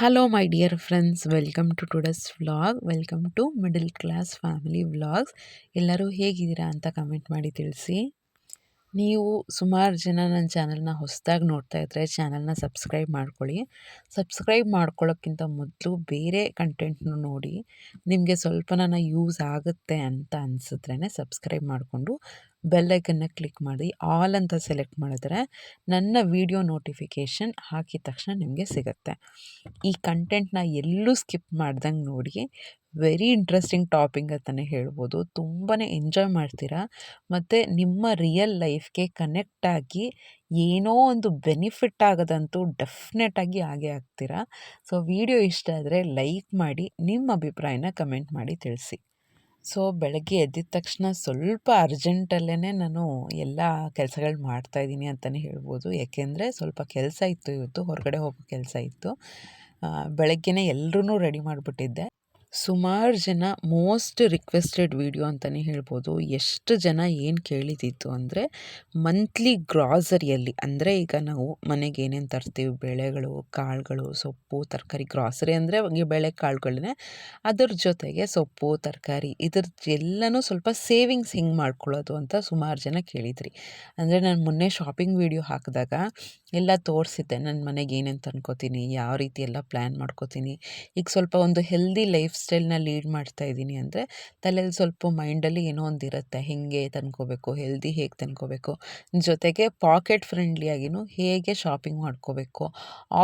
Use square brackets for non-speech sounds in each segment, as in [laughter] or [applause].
Hello my dear friends welcome to today's vlog welcome to middle class family vlogs ಎಲ್ಲರೂ ಹೇಗಿದ್ದೀರಾ ಅಂತ comment ಮಾಡಿ ತಿಳಿಸಿ. ನೀವು ಸುಮಾರು ಜನ ನನ್ನ ಚಾನಲ್ನ ಹೊಸದಾಗಿ ನೋಡ್ತಾ ಇದ್ದರೆ ಚಾನಲ್ನ ಸಬ್ಸ್ಕ್ರೈಬ್ ಮಾಡ್ಕೊಳ್ಳಿ. ಸಬ್ಸ್ಕ್ರೈಬ್ ಮಾಡ್ಕೊಳ್ಳೋಕ್ಕಿಂತ ಮೊದಲು ಬೇರೆ ಕಂಟೆಂಟ್ನು ನೋಡಿ. ನಿಮಗೆ ಸ್ವಲ್ಪ ಯೂಸ್ ಆಗುತ್ತೆ ಅಂತ ಅನಿಸಿದ್ರೇ ಸಬ್ಸ್ಕ್ರೈಬ್ ಮಾಡಿಕೊಂಡು ಬೆಲ್ಲೈಕನ್ನ ಕ್ಲಿಕ್ ಮಾಡಿ, ಆಲ್ ಅಂತ ಸೆಲೆಕ್ಟ್ ಮಾಡಿದ್ರೆ ನನ್ನ ವಿಡಿಯೋ ನೋಟಿಫಿಕೇಷನ್ ಹಾಕಿದ ತಕ್ಷಣ ನಿಮಗೆ ಸಿಗುತ್ತೆ. ಈ ಕಂಟೆಂಟ್ನ ಎಲ್ಲೂ ಸ್ಕಿಪ್ ಮಾಡ್ದಂಗೆ ನೋಡಿ, ವೆರಿ ಇಂಟ್ರೆಸ್ಟಿಂಗ್ ಟಾಪಿಂಗ್ ಅಂತಲೇ ಹೇಳ್ಬೋದು. ತುಂಬಾ ಎಂಜಾಯ್ ಮಾಡ್ತೀರಾ? ಮತ್ತು ನಿಮ್ಮ ರಿಯಲ್ ಲೈಫ್ಗೆ ಕನೆಕ್ಟ್ ಆಗಿ ಏನೋ ಒಂದು ಬೆನಿಫಿಟ್ ಆಗೋದಂತೂ ಡೆಫಿನೆಟಾಗಿ ಆಗೇ ಆಗ್ತೀರಾ? ಸೊ, ವಿಡಿಯೋ ಇಷ್ಟ ಆದರೆ ಲೈಕ್ ಮಾಡಿ, ನಿಮ್ಮ ಅಭಿಪ್ರಾಯನ ಕಮೆಂಟ್ ಮಾಡಿ ತಿಳಿಸಿ. ಸೊ, ಬೆಳಗ್ಗೆ ಎದ್ದಿದ ತಕ್ಷಣ ಸ್ವಲ್ಪ ಅರ್ಜೆಂಟಲ್ಲೇ ನಾನು ಎಲ್ಲ ಕೆಲಸಗಳು ಮಾಡ್ತಾಯಿದ್ದೀನಿ ಅಂತಲೇ ಹೇಳ್ಬೋದು. ಏಕೆಂದರೆ ಸ್ವಲ್ಪ ಕೆಲಸ ಇತ್ತು ಇವತ್ತು, ಹೊರಗಡೆ ಹೋಗೋ ಕೆಲಸ ಇತ್ತು. ಬೆಳಗ್ಗೆನೇ ಎಲ್ಲರೂ ರೆಡಿ ಮಾಡಿಬಿಟ್ಟಿದ್ದೆ. ಸುಮಾರು ಜನ ಮೋಸ್ಟ್ ರಿಕ್ವೆಸ್ಟೆಡ್ ವಿಡಿಯೋ ಅಂತಲೇ ಹೇಳ್ಬೋದು. ಎಷ್ಟು ಜನ ಏನು ಕೇಳಿದಿತ್ತು ಅಂದರೆ, ಮಂತ್ಲಿ ಗ್ರಾಸರಿಯಲ್ಲಿ, ಅಂದರೆ ಈಗ ನಾವು ಮನೆಗೆ ಏನೇನು ತರ್ತೀವಿ, ಬೆಳೆಗಳು, ಕಾಳುಗಳು, ಸೊಪ್ಪು, ತರಕಾರಿ, ಗ್ರಾಸರಿ ಅಂದರೆ ಬೇಳೆ ಕಾಳುಗಳನ್ನೇ ಅದ್ರ ಜೊತೆಗೆ ಸೊಪ್ಪು, ತರಕಾರಿ, ಇದ್ರ ಎಲ್ಲನೂ ಸ್ವಲ್ಪ ಸೇವಿಂಗ್ಸ್ ಹೆಂಗೆ ಮಾಡ್ಕೊಳ್ಳೋದು ಅಂತ ಸುಮಾರು ಜನ ಕೇಳಿದ್ರಿ. ಅಂದರೆ ನಾನು ಮೊನ್ನೆ ಶಾಪಿಂಗ್ ವಿಡಿಯೋ ಹಾಕಿದಾಗ ಎಲ್ಲ ತೋರಿಸಿದ್ದೆ. ನನ್ನ ಮನೆಗೆ ಏನೇನು ತಂದ್ಕೋತೀನಿ, ಯಾವ ರೀತಿ ಎಲ್ಲ ಪ್ಲ್ಯಾನ್ ಮಾಡ್ಕೋತೀನಿ. ಈಗ ಸ್ವಲ್ಪ ಒಂದು ಹೆಲ್ದಿ ಲೈಫ್ ಸ್ಟೈಲ್ನ ಲೀಡ್ ಮಾಡ್ತಾ ಇದ್ದೀನಿ ಅಂದರೆ, ತಲೆಯಲ್ಲಿ ಸ್ವಲ್ಪ ಮೈಂಡಲ್ಲಿ ಏನೋ ಒಂದು ಇರುತ್ತೆ. ಹೇಗೆ ತಂದ್ಕೋಬೇಕು ಹೆಲ್ದಿ ಹೇಗೆ ತಂದ್ಕೋಬೇಕು, ಜೊತೆಗೆ ಪಾಕೆಟ್ ಫ್ರೆಂಡ್ಲಿಯಾಗಿಯೂ ಹೇಗೆ ಶಾಪಿಂಗ್ ಮಾಡ್ಕೋಬೇಕು.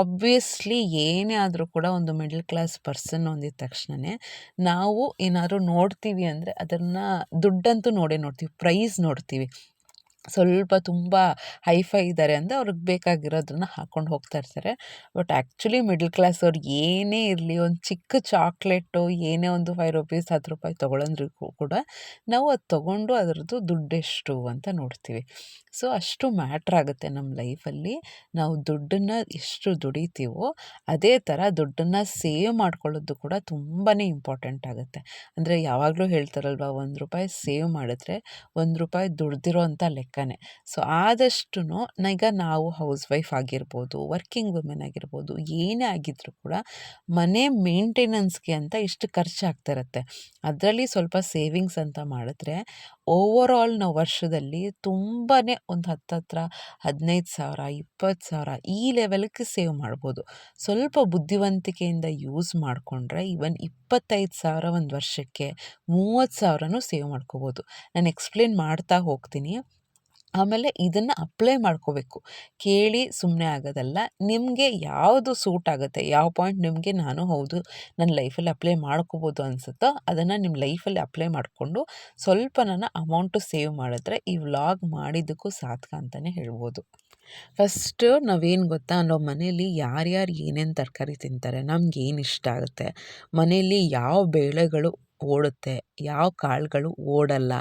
ಆಬ್ವಿಯಸ್ಲಿ ಏನೇ ಆದರೂ ಕೂಡ ಒಂದು ಮಿಡಲ್ ಕ್ಲಾಸ್ ಪರ್ಸನ್ ಹೊಂದಿದ ತಕ್ಷಣವೇ ನಾವು ಏನಾದರೂ ನೋಡ್ತೀವಿ ಅಂದರೆ ಅದನ್ನು ದುಡ್ಡಂತೂ ನೋಡೇ ನೋಡ್ತೀವಿ ಪ್ರೈಸ್ ನೋಡ್ತೀವಿ. ಸ್ವಲ್ಪ ತುಂಬ ಹೈಫೈ ಇದ್ದಾರೆ ಅಂದರೆ ಅವ್ರಿಗೆ ಬೇಕಾಗಿರೋದನ್ನ ಹಾಕ್ಕೊಂಡು ಹೋಗ್ತಾ ಇರ್ತಾರೆ. ಬಟ್ ಆ್ಯಕ್ಚುಲಿ ಮಿಡಲ್ ಕ್ಲಾಸ್ ಅವ್ರು ಏನೇ ಇರಲಿ, ಒಂದು ಚಿಕ್ಕ ಚಾಕ್ಲೇಟು ಏನೇ ಒಂದು ಫೈವ್ ರುಪೀಸ್ ಹತ್ತು ರೂಪಾಯಿ ತೊಗೊಳಂದ್ರಿಗೂ ಕೂಡ ನಾವು ಅದು ತೊಗೊಂಡು ಅದರದ್ದು ದುಡ್ಡೆಷ್ಟು ಅಂತ ನೋಡ್ತೀವಿ. ಸೊ ಅಷ್ಟು ಮ್ಯಾಟ್ರ್ ಆಗುತ್ತೆ ನಮ್ಮ ಲೈಫಲ್ಲಿ ನಾವು ದುಡ್ಡನ್ನು ಎಷ್ಟು ದುಡಿತೀವೋ ಅದೇ ಥರ ದುಡ್ಡನ್ನು ಸೇವ್ ಮಾಡ್ಕೊಳ್ಳೋದು ಕೂಡ ತುಂಬಾ ಇಂಪಾರ್ಟೆಂಟ್ ಆಗುತ್ತೆ. ಅಂದರೆ ಯಾವಾಗಲೂ ಹೇಳ್ತಾರಲ್ವ, ಒಂದು ರೂಪಾಯಿ ಸೇವ್ ಮಾಡಿದ್ರೆ ಒಂದು ರೂಪಾಯಿ ದುಡ್ದಿರೋ ಅಂಥ ಲೆಕ್ಕನೇ ಸೊ ಆದಷ್ಟು ಈಗ ನಾವು ಹೌಸ್ ವೈಫ್ ಆಗಿರ್ಬೋದು, ವರ್ಕಿಂಗ್ ವುಮೆನ್ ಆಗಿರ್ಬೋದು, ಏನೇ ಆಗಿದ್ರೂ ಕೂಡ ಮನೆ ಮೇಂಟೆನೆನ್ಸ್ಗೆ ಅಂತ ಇಷ್ಟು ಖರ್ಚು ಇರುತ್ತೆ ಅದರಲ್ಲಿ ಸ್ವಲ್ಪ ಸೇವಿಂಗ್ಸ್ ಅಂತ ಮಾಡಿದ್ರೆ ಓವರ್ ಆಲ್ ನಾವು ವರ್ಷದಲ್ಲಿ ತುಂಬಾ ಒಂದು ಹತ್ತತ್ರ ಹದಿನೈದು ಸಾವಿರ, ಇಪ್ಪತ್ತು ಸಾವಿರ ಈ ಲೆವೆಲ್ಗೆ ಸೇವ್ ಮಾಡ್ಬೋದು. ಸ್ವಲ್ಪ ಬುದ್ಧಿವಂತಿಕೆಯಿಂದ ಯೂಸ್ ಮಾಡಿಕೊಂಡ್ರೆ ಈವನ್ ಇಪ್ಪತ್ತೈದು ಸಾವಿರ ಒಂದು ವರ್ಷಕ್ಕೆ ಮೂವತ್ತು ಸಾವಿರನೂ ಸೇವ್ ಮಾಡ್ಕೋಬೋದು. ನಾನು ಎಕ್ಸ್ಪ್ಲೇನ್ ಮಾಡ್ತಾ ಹೋಗ್ತೀನಿ. ಆಮೇಲೆ ಇದನ್ನು ಅಪ್ಲೈ ಮಾಡ್ಕೋಬೇಕು. ಕೇಳಿ ಸುಮ್ಮನೆ ಆಗೋದಲ್ಲ, ನಿಮಗೆ ಯಾವುದು ಸೂಟ್ ಆಗುತ್ತೆ, ಯಾವ ಪಾಯಿಂಟ್ ನಿಮಗೆ ನಾನು ಹೌದು ನನ್ನ ಲೈಫಲ್ಲಿ ಅಪ್ಲೈ ಮಾಡ್ಕೋಬೋದು ಅನಿಸುತ್ತೋ, ಅದನ್ನು ನಿಮ್ಮ ಲೈಫಲ್ಲಿ ಅಪ್ಲೈ ಮಾಡಿಕೊಂಡು ಸ್ವಲ್ಪ ನನ್ನ ಅಮೌಂಟು ಸೇವ್ ಮಾಡಿದ್ರೆ ಈ ವ್ಲಾಗ್ ಮಾಡಿದ್ದಕ್ಕೂ ಸಾಧಕ ಅಂತಲೇ ಹೇಳ್ಬೋದು. ಫಸ್ಟು ನಾವೇನು ಗೊತ್ತಾ, ನಾವು ಮನೇಲಿ ಯಾರ್ಯಾರು ಏನೇನು ತರಕಾರಿ ತಿಂತಾರೆ, ನಮ್ಗೆ ಏನು ಇಷ್ಟ ಆಗುತ್ತೆ, ಮನೆಯಲ್ಲಿ ಯಾವ ಬೇಳೆಗಳು ಓಡುತ್ತೆ, ಯಾವ ಕಾಳುಗಳು ಓಡಲ್ಲ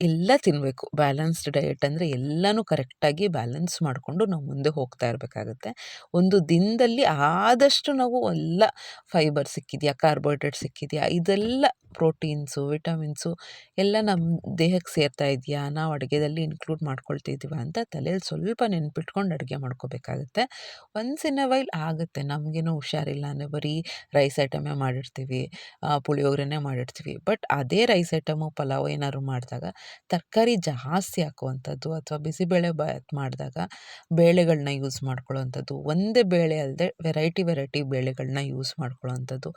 ಎಲ್ಲ ತಿನ್ನಬೇಕು ಬ್ಯಾಲೆನ್ಸ್ಡ್ ಡಯಟ್ ಅಂದರೆ ಎಲ್ಲನೂ ಕರೆಕ್ಟಾಗಿ ಬ್ಯಾಲೆನ್ಸ್ ಮಾಡಿಕೊಂಡು ನಾವು ಮುಂದೆ ಹೋಗ್ತಾ ಇರಬೇಕಾಗುತ್ತೆ. ಒಂದು ದಿನದಲ್ಲಿ ಆದಷ್ಟು ನಾವು ಎಲ್ಲ ಫೈಬರ್ ಸಿಕ್ಕಿದೆಯಾ, ಕಾರ್ಬೋಹೈಡ್ರೇಟ್ ಸಿಕ್ಕಿದೆಯಾ, ಇದೆಲ್ಲ ಪ್ರೋಟೀನ್ಸು, ವಿಟಮಿನ್ಸು ಎಲ್ಲ ನಮ್ಮ ದೇಹಕ್ಕೆ ಸೇರ್ತಾ ಇದೆಯಾ? ನಾವು ಅಡುಗೆದಲ್ಲಿ ಇನ್ಕ್ಲೂಡ್ ಮಾಡ್ಕೊಳ್ತಿದ್ದೀವ ಅಂತ ತಲೆಯಲ್ಲಿ ಸ್ವಲ್ಪ ನೆನ್ಪಿಟ್ಕೊಂಡು ಅಡುಗೆ ಮಾಡ್ಕೋಬೇಕಾಗುತ್ತೆ. ಒನ್ಸ್ ಇನ್ ಅ ವೈಲ್ ಆಗುತ್ತೆ. ನಮಗೇನೋ ಹುಷಾರಿಲ್ಲ. ಅಂದರೆ ಬರೀ ರೈಸ್ ಐಟಮೇ ಮಾಡಿರ್ತೀವಿ ಪುಳಿಯೋಗರೆನೇ ಮಾಡಿರ್ತೀವಿ. ಬಟ್ ಅದೇ ರೈಸ್ ಐಟಮು ಪಲಾವ್ ಏನಾದ್ರು ಮಾಡಿದಾಗ, ತರಕಾರಿ ಜಾಸ್ತಿ ಹಾಕುವಂಥದ್ದು ಅಥವಾ ಬಿಸಿಬೇಳೆ ಬಾತ್ ಮಾಡಿದಾಗ ಬೇಳೆಗಳನ್ನ ಯೂಸ್ ಮಾಡ್ಕೊಳ್ಳೋವಂಥದ್ದು, ಒಂದೇ ಬೇಳೆ ಅಲ್ಲದೆ ವೆರೈಟಿ ವೆರೈಟಿ ಬೇಳೆಗಳನ್ನ ಯೂಸ್ ಮಾಡ್ಕೊಳ್ಳೋವಂಥದ್ದು,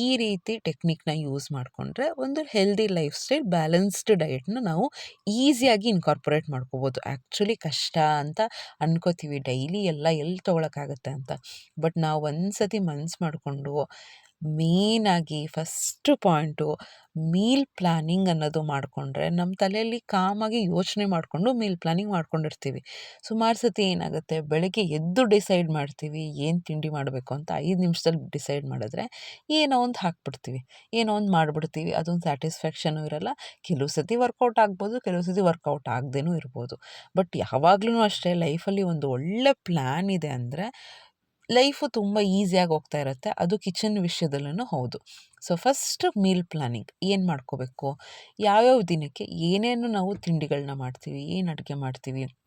ಈ ರೀತಿ ಟೆಕ್ನಿಕ್ನ ಯೂಸ್ ಮಾಡಿಕೊಂಡ್ರೆ ಒಂದು ಹೆಲ್ದಿ ಲೈಫ್ ಸ್ಟೈಲ್ ಬ್ಯಾಲೆನ್ಸ್ಡ್ ಡಯೆಟ್ನ ನಾವು ಈಸಿಯಾಗಿ ಇನ್ಕಾರ್ಪೊರೇಟ್ ಮಾಡ್ಕೋಬೋದು. ಆ್ಯಕ್ಚುಲಿ ಕಷ್ಟ ಅಂತ ಅನ್ಕೋತೀವಿ. ಡೈಲಿ ಎಲ್ಲ ಎಲ್ಲಿ ತೊಗೊಳಕ್ಕಾಗತ್ತೆ ಅಂತ. ಬಟ್ ನಾವು ಒಂದು ಸತಿ ಮನ್ಸು ಮಾಡಿಕೊಂಡು ಮೇನಾಗಿ ಫಸ್ಟು ಪಾಯಿಂಟು ಮೀಲ್ ಪ್ಲ್ಯಾನಿಂಗ್ ಅನ್ನೋದು ಮಾಡಿಕೊಂಡ್ರೆ ನಮ್ಮ ತಲೆಯಲ್ಲಿ ಕಾಮಾಗಿ ಯೋಚನೆ ಮಾಡಿಕೊಂಡು ಮೀಲ್ ಪ್ಲ್ಯಾನಿಂಗ್ ಮಾಡ್ಕೊಂಡಿರ್ತೀವಿ. ಸುಮಾರು ಸತಿ ಏನಾಗುತ್ತೆ, ಬೆಳಗ್ಗೆ ಎದ್ದು ಡಿಸೈಡ್ ಮಾಡ್ತೀವಿ, ಏನು ತಿಂಡಿ ಮಾಡಬೇಕು ಅಂತ ಐದು ನಿಮಿಷದಲ್ಲಿ ಡಿಸೈಡ್ ಮಾಡಿದ್ರೆ ಏನೋ ಒಂದು ಹಾಕ್ಬಿಡ್ತೀವಿ. ಏನೋ ಒಂದು ಮಾಡಿಬಿಡ್ತೀವಿ, ಅದೊಂದು ಸ್ಯಾಟಿಸ್ಫ್ಯಾಕ್ಷನು ಇರಲ್ಲ. ಕೆಲವು ಸತಿ ವರ್ಕೌಟ್ ಆಗ್ಬೋದು, ಕೆಲವು ಸತಿ ವರ್ಕೌಟ್ ಆಗದೇನೂ ಇರ್ಬೋದು. ಬಟ್ ಯಾವಾಗ್ಲೂ ಅಷ್ಟೇ ಲೈಫಲ್ಲಿ ಒಂದು ಒಳ್ಳೆ ಪ್ಲ್ಯಾನ್ ಇದೆ ಅಂದರೆ ಲೈಫು ತುಂಬ ಈಸಿಯಾಗಿ ಹೋಗ್ತಾ ಇರುತ್ತೆ. ಅದು ಕಿಚನ್ ವಿಷಯದಲ್ಲೂ ಹೌದು. So, first meal planning. ಏನು ಮಾಡ್ಕೋಬೇಕು? ಯಾವ್ಯಾವ ದಿನಕ್ಕೆ ಏನೇನು ನಾವು ತಿಂಡಿಗಳನ್ನ ಮಾಡ್ತೀವಿ? ಏನು ಅಡುಗೆ ಮಾಡ್ತೀವಿ?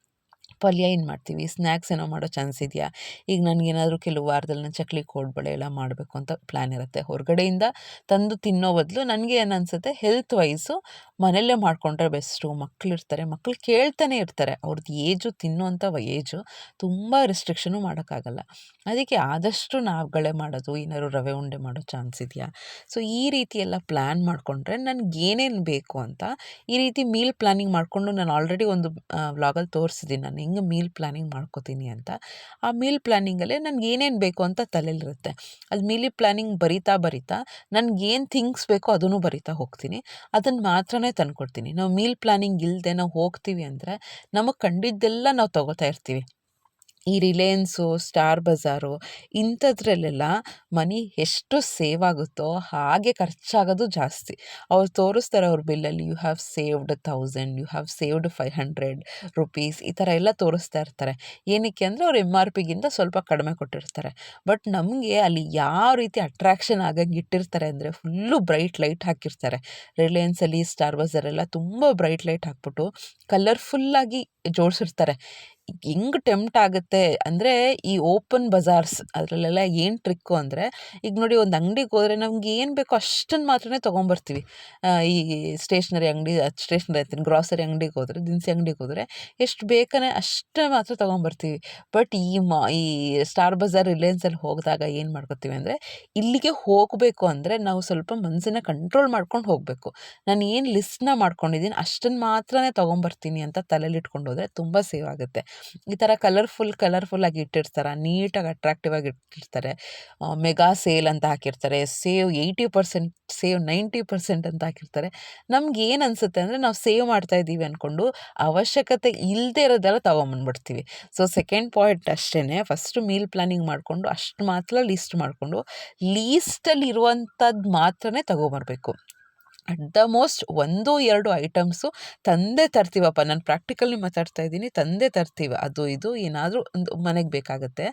ಪಲ್ಯ ಏನು ಮಾಡ್ತೀವಿ? ಸ್ನ್ಯಾಕ್ಸ್ ಏನೋ ಮಾಡೋ ಚಾನ್ಸ್ ಇದೆಯಾ? ಈಗ ನನಗೇನಾದರೂ ಕೆಲವು ವಾರದಲ್ಲಿ ನಾನು ಚಕ್ಲಿ ಕೋಡ್ಬಳೆ ಎಲ್ಲ ಮಾಡಬೇಕು ಅಂತ ಪ್ಲ್ಯಾನ್ ಇರುತ್ತೆ. ಹೊರಗಡೆಯಿಂದ ತಂದು ತಿನ್ನೋ ಬದಲು ನನಗೆ ಏನು ಅನಿಸುತ್ತೆ? ಹೆಲ್ತ್ ವೈಸು ಮನೆಯಲ್ಲೇ ಮಾಡಿಕೊಂಡ್ರೆ ಬೆಸ್ಟು ಮಕ್ಕಳಿರ್ತಾರೆ ಮಕ್ಕಳು ಕೇಳ್ತಾನೆ ಇರ್ತಾರೆ. ಅವ್ರದ್ದು ಏಜು ತಿನ್ನುವಂಥ ಏಜು ತುಂಬ ರಿಸ್ಟ್ರಿಕ್ಷನು ಮಾಡೋಕ್ಕಾಗಲ್ಲ. ಅದಕ್ಕೆ ಆದಷ್ಟು ನಾವುಗಳೇ ಮಾಡೋದು, ಏನಾದ್ರು ರವೆ ಉಂಡೆ ಮಾಡೋ ಚಾನ್ಸ್ ಇದೆಯಾ? ಸೊ ಈ ರೀತಿ ಎಲ್ಲ ಪ್ಲ್ಯಾನ್ ಮಾಡಿಕೊಂಡ್ರೆ ನನಗೆ ಏನೇನು ಬೇಕು ಅಂತ ಈ ರೀತಿ ಮೀಲ್ ಪ್ಲ್ಯಾನಿಂಗ್ ಮಾಡಿಕೊಂಡು ನಾನು ಆಲ್ರೆಡಿ ಒಂದು ವ್ಲಾಗಲ್ಲಿ ತೋರಿಸಿದ್ದೀನಿ ನಾನು. ಹೆಂಗೆ ಮೀಲ್ ಪ್ಲ್ಯಾನಿಂಗ್ ಮಾಡ್ಕೋತೀನಿ ಅಂತ. ಆ ಮೀಲ್ ಪ್ಲ್ಯಾನಿಂಗಲ್ಲೇ ನನಗೆ ಏನೇನು ಬೇಕು ಅಂತ ತಲೆಯಲ್ಲಿರುತ್ತೆ ಅದು ಮೀಲಿ ಪ್ಲ್ಯಾನಿಂಗ್ ಬರಿತಾ ಬರಿತಾ ನನಗೇನು ಥಿಂಗ್ಸ್ ಬೇಕೋ ಅದನ್ನು ಬರಿತಾ ಹೋಗ್ತೀನಿ. ಅದನ್ನು ಮಾತ್ರನೇ ತಂದ್ಕೊಡ್ತೀನಿ. ನಾವು ಮೀಲ್ ಪ್ಲ್ಯಾನಿಂಗ್ ಇಲ್ಲದೆ ನಾವು ಹೋಗ್ತೀವಿ ಅಂದರೆ ನಮಗೆ ಕಂಡಿದ್ದೆಲ್ಲ ನಾವು ತೊಗೋತಾ ಇರ್ತೀವಿ. ಈ ರಿಲಯನ್ಸು, ಸ್ಟಾರ್ ಬಜಾರು ಇಂಥದ್ರಲ್ಲೆಲ್ಲ ಮನಿ ಎಷ್ಟು ಸೇವ್ ಆಗುತ್ತೋ ಹಾಗೆ ಖರ್ಚಾಗೋದು ಜಾಸ್ತಿ. ಅವ್ರು ತೋರಿಸ್ತಾರೆ ಅವ್ರ ಬಿಲ್ಲಲ್ಲಿ you have saved thousand you have saved five hundred rupees ಈ ಥರ ಎಲ್ಲ ತೋರಿಸ್ತಾ ಇರ್ತಾರೆ. ಏನಕ್ಕೆ ಅಂದರೆ ಅವ್ರು ಎಂ ಆರ್ ಪಿಗಿಂತ ಸ್ವಲ್ಪ ಕಡಿಮೆ ಕೊಟ್ಟಿರ್ತಾರೆ. ಬಟ್ ನಮಗೆ ಅಲ್ಲಿ ಯಾವ ರೀತಿ ಅಟ್ರಾಕ್ಷನ್ ಆಗಂಗೆ ಇಟ್ಟಿರ್ತಾರೆ ಅಂದರೆ ಫುಲ್ಲು ಬ್ರೈಟ್ ಲೈಟ್ ಹಾಕಿರ್ತಾರೆ. ರಿಲಯನ್ಸಲ್ಲಿ, ಸ್ಟಾರ್ ಬಜಾರೆಲ್ಲ ತುಂಬ ಬ್ರೈಟ್ ಲೈಟ್ ಹಾಕ್ಬಿಟ್ಟು, ಕಲರ್ಫುಲ್ಲಾಗಿ ಜೋಡಿಸಿರ್ತಾರೆ. ಹೆಂಗೆ ಟೆಂಪ್ಟ್ ಆಗುತ್ತೆ ಅಂದರೆ ಈ ಓಪನ್ ಬಜಾರ್ಸ್ ಅದರಲ್ಲೆಲ್ಲ ಏನು ಟ್ರಿಕ್ಕು ಅಂದರೆ, ಈಗ ನೋಡಿ ಒಂದು ಅಂಗಡಿಗೆ ಹೋದರೆ ನಮ್ಗೆ ಏನು ಬೇಕೋ ಅಷ್ಟನ್ನು ಮಾತ್ರನೇ ತೊಗೊಂಬರ್ತೀವಿ. ಈ ಸ್ಟೇಷ್ನರಿ ಅಂಗಡಿ, ಸ್ಟೇಷ್ನರಿ ಅಂತೀನಿ, ಗ್ರಾಸರಿ ಅಂಗಡಿಗೆ ಹೋದರೆ, ದಿನಸಿ ಅಂಗಡಿಗೆ ಹೋದರೆ ಎಷ್ಟು ಬೇಕನೇ ಅಷ್ಟೇ ಮಾತ್ರ ತೊಗೊಂಬರ್ತೀವಿ. ಬಟ್ ಈ ಮಾ, ಈ ಸ್ಟಾರ್ ಬಜಾರ್ ರಿಲಯನ್ಸಲ್ಲಿ ಹೋಗಿದಾಗ ಏನು ಮಾಡ್ಕೋತೀವಿ ಅಂದರೆ, ಇಲ್ಲಿಗೆ ಹೋಗಬೇಕು ಅಂದರೆ ನಾವು ಸ್ವಲ್ಪ ಮನಸ್ಸನ್ನ ಕಂಟ್ರೋಲ್ ಮಾಡ್ಕೊಂಡು ಹೋಗಬೇಕು. ನಾನು ಏನು ಲಿಸ್ಟ್ನ ಮಾಡ್ಕೊಂಡಿದ್ದೀನಿ ಅಷ್ಟನ್ನು ಮಾತ್ರನೇ ತೊಗೊಂಬರ್ತೀನಿ ಅಂತ ತಲೆಯಲ್ಲಿ ಇಟ್ಕೊಂಡು ಹೋದರೆ ತುಂಬ ಸೇವ್ ಆಗುತ್ತೆ. ಈ ಥರ ಕಲರ್ಫುಲ್ ಕಲರ್ಫುಲ್ಲಾಗಿ ಇಟ್ಟಿರ್ತಾರೆ. ನೀಟಾಗಿ ಅಟ್ರಾಕ್ಟಿವ್ ಆಗಿ ಇಟ್ಟಿರ್ತಾರೆ. ಮೆಗಾ ಸೇಲ್ ಅಂತ ಹಾಕಿರ್ತಾರೆ. Save eighty percent save ninety percent ಅಂತ ಹಾಕಿರ್ತಾರೆ. ನಮ್ಗೆ ಏನು ಅನಿಸುತ್ತೆ ಅಂದರೆ ನಾವು ಸೇವ್ ಮಾಡ್ತಾ ಇದ್ದೀವಿ ಅಂದ್ಕೊಂಡು ಅವಶ್ಯಕತೆ ಇಲ್ಲದೆ ಇರೋದೆಲ್ಲ ತೊಗೊಂಬಂದ್ಬಿಡ್ತೀವಿ. ಸೊ ಸೆಕೆಂಡ್ ಪಾಯಿಂಟ್ ಅಷ್ಟೇ ಫಸ್ಟು ಮೀಲ್ ಪ್ಲಾನಿಂಗ್ ಮಾಡಿಕೊಂಡು ಅಷ್ಟು ಮಾತ್ರ ಲಿಸ್ಟ್ ಮಾಡಿಕೊಂಡು ಲೀಸ್ಟಲ್ಲಿ ಇರುವಂಥದ್ದು ಮಾತ್ರನೇ ತೊಗೊಬರ್ಬೇಕು. ಅಟ್ ದ ಮೋಸ್ಟ್ ಒಂದು, ಎರಡು ಐಟಮ್ಸು ತಂದೇ ತರ್ತೀವಪ್ಪ. ನಾನು ಪ್ರಾಕ್ಟಿಕಲಿ ಮಾತಾಡ್ತಾ ಇದ್ದೀನಿ, ತಂದೇ ತರ್ತೀವಿ. ಅದು, ಇದು, ಏನಾದರೂ ಒಂದು ಮನೆಗೆ ಬೇಕಾಗುತ್ತೆ.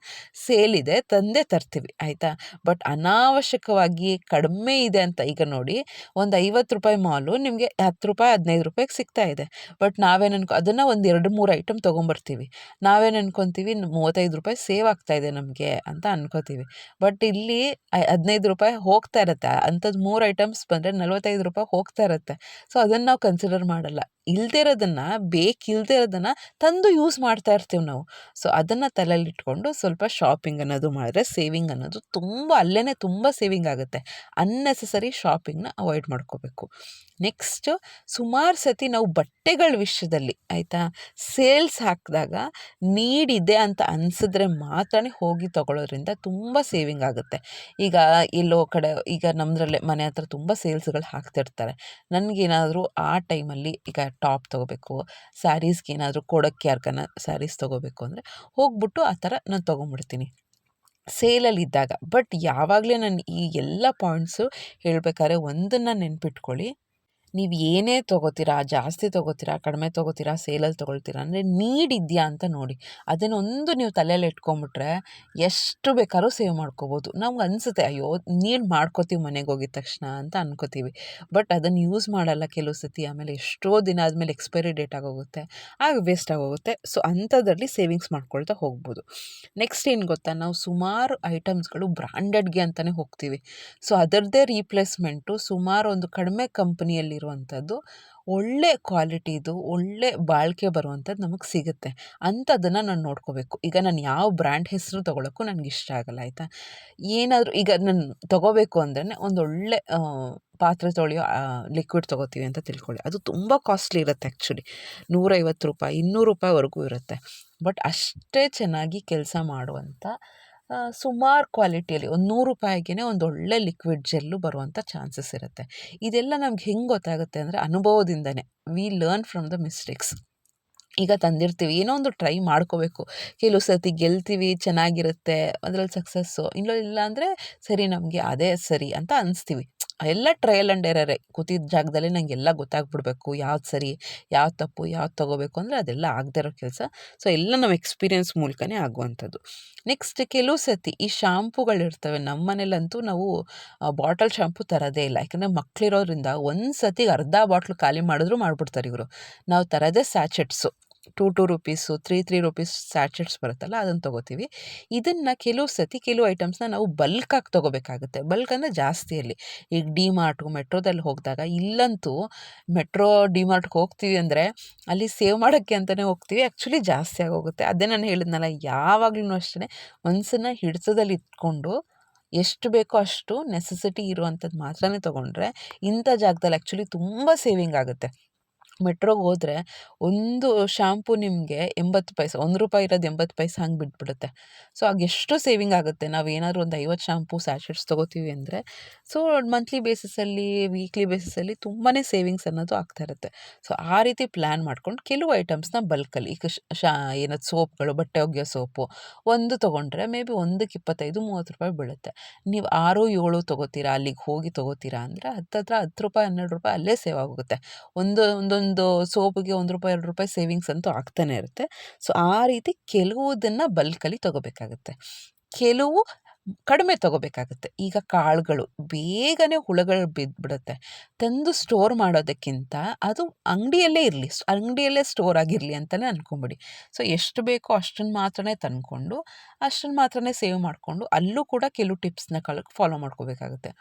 ಸೇಲಿದೆ, ತಂದೇ ತರ್ತೀವಿ, ಆಯಿತಾ? ಬಟ್ ಅನಾವಶ್ಯಕವಾಗಿ ಕಡಿಮೆ ಇದೆ ಅಂತ ಈಗ ನೋಡಿ, ಒಂದು ಐವತ್ತು ರೂಪಾಯಿ ಮಾಲು ನಿಮಗೆ ಹತ್ತು ರೂಪಾಯಿ, ಹದಿನೈದು ರೂಪಾಯಿಗೆ ಸಿಗ್ತಾ ಇದೆ. ಬಟ್ ನಾವೇನು ಅನ್ಕೊ, ಅದನ್ನು ಒಂದು ಎರಡು, ಮೂರು ಐಟಮ್ ತೊಗೊಂಬರ್ತೀವಿ. ನಾವೇನು ಅನ್ಕೊತೀವಿ, ಮೂವತ್ತೈದು ರೂಪಾಯಿ ಸೇವ್ ಆಗ್ತಾ ಇದೆ ನಮಗೆ ಅಂತ ಅನ್ಕೋತೀವಿ. ಬಟ್ ಇಲ್ಲಿ ಹದಿನೈದು ರೂಪಾಯಿ ಹೋಗ್ತಾ ಇರುತ್ತೆ. ಅಂಥದ್ದು ಮೂರು ಐಟಮ್ಸ್ ಬಂದರೆ ನಲ್ವತ್ತೈದು ರೂಪಾಯಿ ಹೋಗ್ತಾ ಇರುತ್ತೆ. ಸೊ, ಅದನ್ನು ನಾವು ಕನ್ಸಿಡರ್ ಮಾಡಲ್ಲ. ಇಲ್ಲದೇ ಇರೋದನ್ನು ಬೇಕಿಲ್ಲದೆ ಇರೋದನ್ನು ತಂದು ಯೂಸ್ ಮಾಡ್ತಾ ಇರ್ತೀವಿ ನಾವು. ಸೊ, ಅದನ್ನು ತಲೆಯಲ್ಲಿಟ್ಕೊಂಡು ಸ್ವಲ್ಪ ಶಾಪಿಂಗ್ ಅನ್ನೋದು ಮಾಡಿದ್ರೆ ಸೇವಿಂಗ್ ಅನ್ನೋದು ತುಂಬ ಅಲ್ಲೇ ತುಂಬ ಸೇವಿಂಗ್ ಆಗುತ್ತೆ. ಅನ್ನೆಸೆಸರಿ ಶಾಪಿಂಗ್ನ ಅವಾಯ್ಡ್ ಮಾಡ್ಕೋಬೇಕು. ನೆಕ್ಸ್ಟು ಸುಮಾರು ಸತಿ ನಾವು ಬಟ್ಟೆಗಳ ವಿಷಯದಲ್ಲಿ, ಆಯಿತಾ? ಸೇಲ್ಸ್ ಹಾಕಿದಾಗ ನೀಡಿದೆ ಅಂತ ಅನಿಸಿದ್ರೆ ಮಾತ್ರ ಹೋಗಿ ತೊಗೊಳೋದ್ರಿಂದ ತುಂಬ ಸೇವಿಂಗ್ ಆಗುತ್ತೆ. ಈಗ ಎಲ್ಲೋ ಕಡೆ, ಈಗ ನಮ್ಮದ್ರಲ್ಲೇ ಮನೆ ಹತ್ರ ತುಂಬ ಸೇಲ್ಸ್ಗಳು ಹಾಕ್ತಿರ್ತಾರೆ. ನನಗೇನಾದರೂ ಆ ಟೈಮಲ್ಲಿ ಈಗ ಟಾಪ್ ತೊಗೋಬೇಕು, ಸ್ಯಾರೀಸ್ಗೆ ಏನಾದರೂ ಕೊಡೋಕ್ಕೆ ಯಾರ್ಗನ ಸ್ಯಾರೀಸ್ ತೊಗೋಬೇಕು ಅಂದರೆ ಹೋಗ್ಬಿಟ್ಟು ಆ ಥರ ನಾನು ತೊಗೊಂಬಿಡ್ತೀನಿ. ಸೇಲಲ್ಲಿದ್ದಾಗ ಬಟ್ ಯಾವಾಗಲೇ ನಾನು ಈ ಎಲ್ಲ ಪಾಯಿಂಟ್ಸು ಹೇಳಬೇಕಾದ್ರೆ ಒಂದನ್ನು ನೆನ್ಪಿಟ್ಕೊಳ್ಳಿ. ನೀವು ಏನೇ ತೊಗೋತೀರಾ, ಜಾಸ್ತಿ ತೊಗೋತೀರಾ, ಕಡಿಮೆ ತೊಗೋತೀರಾ, ಸೇಲಲ್ಲಿ ತೊಗೊಳ್ತೀರಾ ಅಂದರೆ ನೀಡ್ ಇದೆಯಾ ಅಂತ ನೋಡಿ. ಅದನ್ನೊಂದು ನೀವು ತಲೆಯಲ್ಲಿ ಇಟ್ಕೊಂಬಿಟ್ರೆ ಎಷ್ಟು ಬೇಕಾದ್ರೂ ಸೇವ್ ಮಾಡ್ಕೋಬೋದು. ನಮ್ಗೆ ಅನಿಸುತ್ತೆ, ಅಯ್ಯೋ, ನೀಡ್ ಮಾಡ್ಕೋತೀವಿ ಮನೆಗೆ ಹೋಗಿದ ತಕ್ಷಣ ಅಂತ ಅನ್ಕೋತೀವಿ. ಬಟ್ ಅದನ್ನು ಯೂಸ್ ಮಾಡಲ್ಲ ಕೆಲವು ಸತಿ, ಆಮೇಲೆ ಎಷ್ಟೋ ದಿನ ಆದಮೇಲೆ ಎಕ್ಸ್ಪೈರಿ ಡೇಟ್ ಆಗೋಗುತ್ತೆ, ಆಗ ವೇಸ್ಟ್ ಆಗೋಗುತ್ತೆ. ಸೊ, ಅಂಥದ್ರಲ್ಲಿ ಸೇವಿಂಗ್ಸ್ ಮಾಡ್ಕೊಳ್ತಾ ಹೋಗ್ಬೋದು. ನೆಕ್ಸ್ಟ್ ಏನು ಗೊತ್ತಾ, ನಾವು ಸುಮಾರು ಐಟಮ್ಸ್ಗಳು ಬ್ರ್ಯಾಂಡೆಡ್ಗೆ ಅಂತಲೇ ಹೋಗ್ತೀವಿ. ಸೊ ಅದರದ್ದೇ ರೀಪ್ಲೇಸ್ಮೆಂಟು ಸುಮಾರು ಒಂದು ಕಡಿಮೆ ಕಂಪ್ನಿಯಲ್ಲಿ ಇರುವಂಥದ್ದು ಒಳ್ಳೆ ಕ್ವಾಲಿಟಿದು ಒಳ್ಳೆ ಬಾಳಿಕೆ ಬರುವಂಥದ್ದು ನಮಗೆ ಸಿಗುತ್ತೆ. ಅಂಥದ್ದನ್ನು ನಾನು ನೋಡ್ಕೋಬೇಕು. ಈಗ ನಾನು ಯಾವ ಬ್ರ್ಯಾಂಡ್ ಹೆಸರು ತೊಗೊಳಕ್ಕೂ ನನಗೆ ಇಷ್ಟ ಆಗಲ್ಲ, ಆಯಿತಾ? ಏನಾದರೂ ಈಗ ನಾನು ತೊಗೋಬೇಕು ಅಂದ್ರೆ ಒಂದು ಒಳ್ಳೆ ಪಾತ್ರೆ ತೊಳೆಯೋ ಲಿಕ್ವಿಡ್ ತೊಗೋತೀವಿ ಅಂತ ತಿಳ್ಕೊಳ್ಳಿ. ಅದು ತುಂಬ ಕಾಸ್ಟ್ಲಿ ಇರುತ್ತೆ ಆ್ಯಕ್ಚುಲಿ ನೂರೈವತ್ತು ರೂಪಾಯಿ, ಇನ್ನೂರು ರೂಪಾಯಿವರೆಗೂ ಇರುತ್ತೆ. ಬಟ್ ಅಷ್ಟೇ ಚೆನ್ನಾಗಿ ಕೆಲಸ ಮಾಡುವಂಥ ಸುಮಾರು ಕ್ವಾಲಿಟಿಯಲ್ಲಿ ಒಂದು ನೂರು ರೂಪಾಯಿಗೇ ಒಂದು ಒಳ್ಳೆ ಲಿಕ್ವಿಡ್ ಜೆಲ್ಲು ಬರುವಂಥ ಚಾನ್ಸಸ್ ಇರುತ್ತೆ. ಇದೆಲ್ಲ ನಮ್ಗೆ ಹೆಂಗೆ ಗೊತ್ತಾಗುತ್ತೆ ಅಂದರೆ ಅನುಭವದಿಂದನೇ. We learn from the mistakes ಈಗ ತಂದಿರ್ತೀವಿ, ಏನೋ ಒಂದು ಟ್ರೈ ಮಾಡ್ಕೋಬೇಕು. ಕೆಲವು ಸರ್ತಿ ಗೆಲ್ತೀವಿ, ಚೆನ್ನಾಗಿರುತ್ತೆ ಅದರಲ್ಲಿ ಸಕ್ಸಸ್ಸು ಇಲ್ಲ ಇಲ್ಲ ಅಂದರೆ ಸರಿ ನಮಗೆ ಅದೇ ಸರಿ ಅಂತ ಅನಿಸ್ತೀವಿ. ಎಲ್ಲ ಟ್ರಯಲ್ ಆ್ಯಂಡ್ ಎರರೇ ಕೂತಿದ್ದ ಜಾಗದಲ್ಲಿ ನಂಗೆ ಎಲ್ಲ ಗೊತ್ತಾಗ್ಬಿಡ್ಬೇಕು. ಯಾವ್ದು ಸರಿ, ಯಾವ್ದು ತಪ್ಪು, ಯಾವ್ದು ತೊಗೋಬೇಕು ಅಂದರೆ ಅದೆಲ್ಲ ಆಗದೇ ಇರೋ ಕೆಲಸ. ಸೊ ಎಲ್ಲ ನಾವು ಎಕ್ಸ್ಪೀರಿಯೆನ್ಸ್ ಮೂಲಕನೇ ಆಗುವಂಥದ್ದು. ನೆಕ್ಸ್ಟ್ ಕೆಲವು ಸತಿ ಈ ಶಾಂಪುಗಳಿರ್ತವೆ ನಮ್ಮ ಮನೇಲಂತೂ ನಾವು ಬಾಟಲ್ ಶಾಂಪು ತರೋದೇ ಇಲ್ಲ. ಯಾಕಂದರೆ ಮಕ್ಕಳಿರೋದ್ರಿಂದ ಒಂದು ಸತಿಗೆ ಅರ್ಧ ಬಾಟ್ಲು ಖಾಲಿ ಮಾಡಿದ್ರು ಮಾಡಿಬಿಡ್ತಾರೆ ಇವರು. ನಾವು ತರೋದೇ sachets two two rupees three three rupees sachets ಬರುತ್ತಲ್ಲ, ಅದನ್ನು ತೊಗೋತೀವಿ. ಇದನ್ನು ಕೆಲವು ಸತಿ ಕೆಲವು ಐಟಮ್ಸ್ನ ನಾವು ಬಲ್ಕಾಗಿ ತೊಗೋಬೇಕಾಗುತ್ತೆ. ಬಲ್ಕ್ ಅಂದರೆ ಜಾಸ್ತಿಯಲ್ಲಿ ಈಗ ಡಿ ಮಾರ್ಟು ಮೆಟ್ರೋದಲ್ಲಿ ಹೋಗಿದಾಗ ಇಲ್ಲಂತೂ ಮೆಟ್ರೋ ಡಿ ಮಾರ್ಟ್ಗೆ ಹೋಗ್ತೀವಿ ಅಂದರೆ ಅಲ್ಲಿ ಸೇವ್ ಮಾಡೋಕ್ಕೆ ಅಂತಲೇ ಹೋಗ್ತೀವಿ. ಆ್ಯಕ್ಚುಲಿ ಜಾಸ್ತಿ ಆಗೋಗುತ್ತೆ. ಅದೇ ನಾನು ಹೇಳಿದ್ನಲ್ಲ ಯಾವಾಗ್ಲೂ ಅಷ್ಟೇ ಮನಸ್ಸನ್ನ ಹಿಡಿತದಲ್ಲಿ ಇಟ್ಕೊಂಡು ಎಷ್ಟು ಬೇಕೋ ಅಷ್ಟು ನೆಸೆಸಿಟಿ ಇರುವಂಥದ್ದು ಮಾತ್ರನೇ ತೊಗೊಂಡ್ರೆ ಇಂಥ ಜಾಗದಲ್ಲಿ ಆ್ಯಕ್ಚುಲಿ ತುಂಬ ಸೇವಿಂಗ್ ಆಗುತ್ತೆ. ಮೆಟ್ರೋಗೆ ಹೋದರೆ ಒಂದು ಶಾಂಪು ನಿಮಗೆ ಎಂಬತ್ತು ಪೈಸೆ, ಒಂದು ರೂಪಾಯಿ ಇರೋದು ಎಂಬತ್ತು ಪೈಸೆ ಹಂಗೆ ಬಿಟ್ಬಿಡುತ್ತೆ. ಸೊ, ಆಗ ಎಷ್ಟು ಸೇವಿಂಗ್ ಆಗುತ್ತೆ? ನಾವು ಏನಾದರೂ ಒಂದು ಐವತ್ತು ಶಾಂಪು ಸ್ಯಾಚೆಟ್ಸ್ ತೊಗೋತೀವಿ ಅಂದರೆ, ಸೊ ಮಂತ್ಲಿ ಬೇಸಿಸಲ್ಲಿ ವೀಕ್ಲಿ ಬೇಸಿಸಲ್ಲಿ ತುಂಬಾ ಸೇವಿಂಗ್ಸ್ ಅನ್ನೋದು ಆಗ್ತಾ ಇರುತ್ತೆ. ಸೊ, ಆ ರೀತಿ ಪ್ಲ್ಯಾನ್ ಮಾಡ್ಕೊಂಡು ಕೆಲವು ಐಟಮ್ಸ್ನ ಬಲ್ಕಲ್ಲಿ, ಈಗ ಶಾ ಏನದು ಸೋಪ್ಗಳು ಬಟ್ಟೆ ಒಗೆಯೋ ಸೋಪು, ಒಂದು ತೊಗೊಂಡ್ರೆ ಮೇ ಬಿ ಒಂದಕ್ಕೆ ಇಪ್ಪತ್ತೈದು, ಮೂವತ್ತು ರೂಪಾಯಿ ಬೀಳುತ್ತೆ. ನೀವು ಆರು, ಏಳು ತೊಗೋತೀರಾ, ಅಲ್ಲಿಗೆ ಹೋಗಿ ತೊಗೋತೀರಾ ಅಂದರೆ, ಹತ್ತತ್ರ ಹತ್ತು ರೂಪಾಯಿ, ಹನ್ನೆರಡು ರೂಪಾಯಿ ಅಲ್ಲೇ ಸೇವ್ ಆಗುತ್ತೆ ಒಂದು, ಒಂದೊಂದು ಒಂದು ಸೋಪಿಗೆ ಒಂದು ರೂಪಾಯಿ, ಎರಡು ರೂಪಾಯಿ ಸೇವಿಂಗ್ಸ್ ಅಂತೂ ಆಗ್ತಾನೆ ಇರುತ್ತೆ. ಸೊ, ಆ ರೀತಿ ಕೆಲವುದನ್ನು ಬಲ್ಕಲ್ಲಿ ತೊಗೋಬೇಕಾಗುತ್ತೆ. ಕೆಲವು ಕಡಿಮೆ ತೊಗೋಬೇಕಾಗುತ್ತೆ. ಈಗ ಕಾಳುಗಳು, ಬೇಗನೆ ಹುಳಗಳು ಬಿದ್ದುಬಿಡುತ್ತೆ ತಂದು ಸ್ಟೋರ್ ಮಾಡೋದಕ್ಕಿಂತ ಅದು ಅಂಗಡಿಯಲ್ಲೇ ಇರಲಿ. ಅಂಗಡಿಯಲ್ಲೇ ಸ್ಟೋರ್ ಆಗಿರಲಿ ಅಂತಲೇ ಅಂದ್ಕೊಂಬಿಡಿ ಸೊ, ಎಷ್ಟು ಬೇಕೋ ಅಷ್ಟನ್ನು ಮಾತ್ರನೇ ತಂದ್ಕೊಂಡು ಅಷ್ಟನ್ನು ಮಾತ್ರನೇ ಸೇವ್ ಮಾಡಿಕೊಂಡು, ಅಲ್ಲೂ ಕೂಡ ಕೆಲವು ಟಿಪ್ಸ್ನ ಕಲ್ ಫಾಲೋ ಮಾಡ್ಕೋಬೇಕಾಗುತ್ತೆ.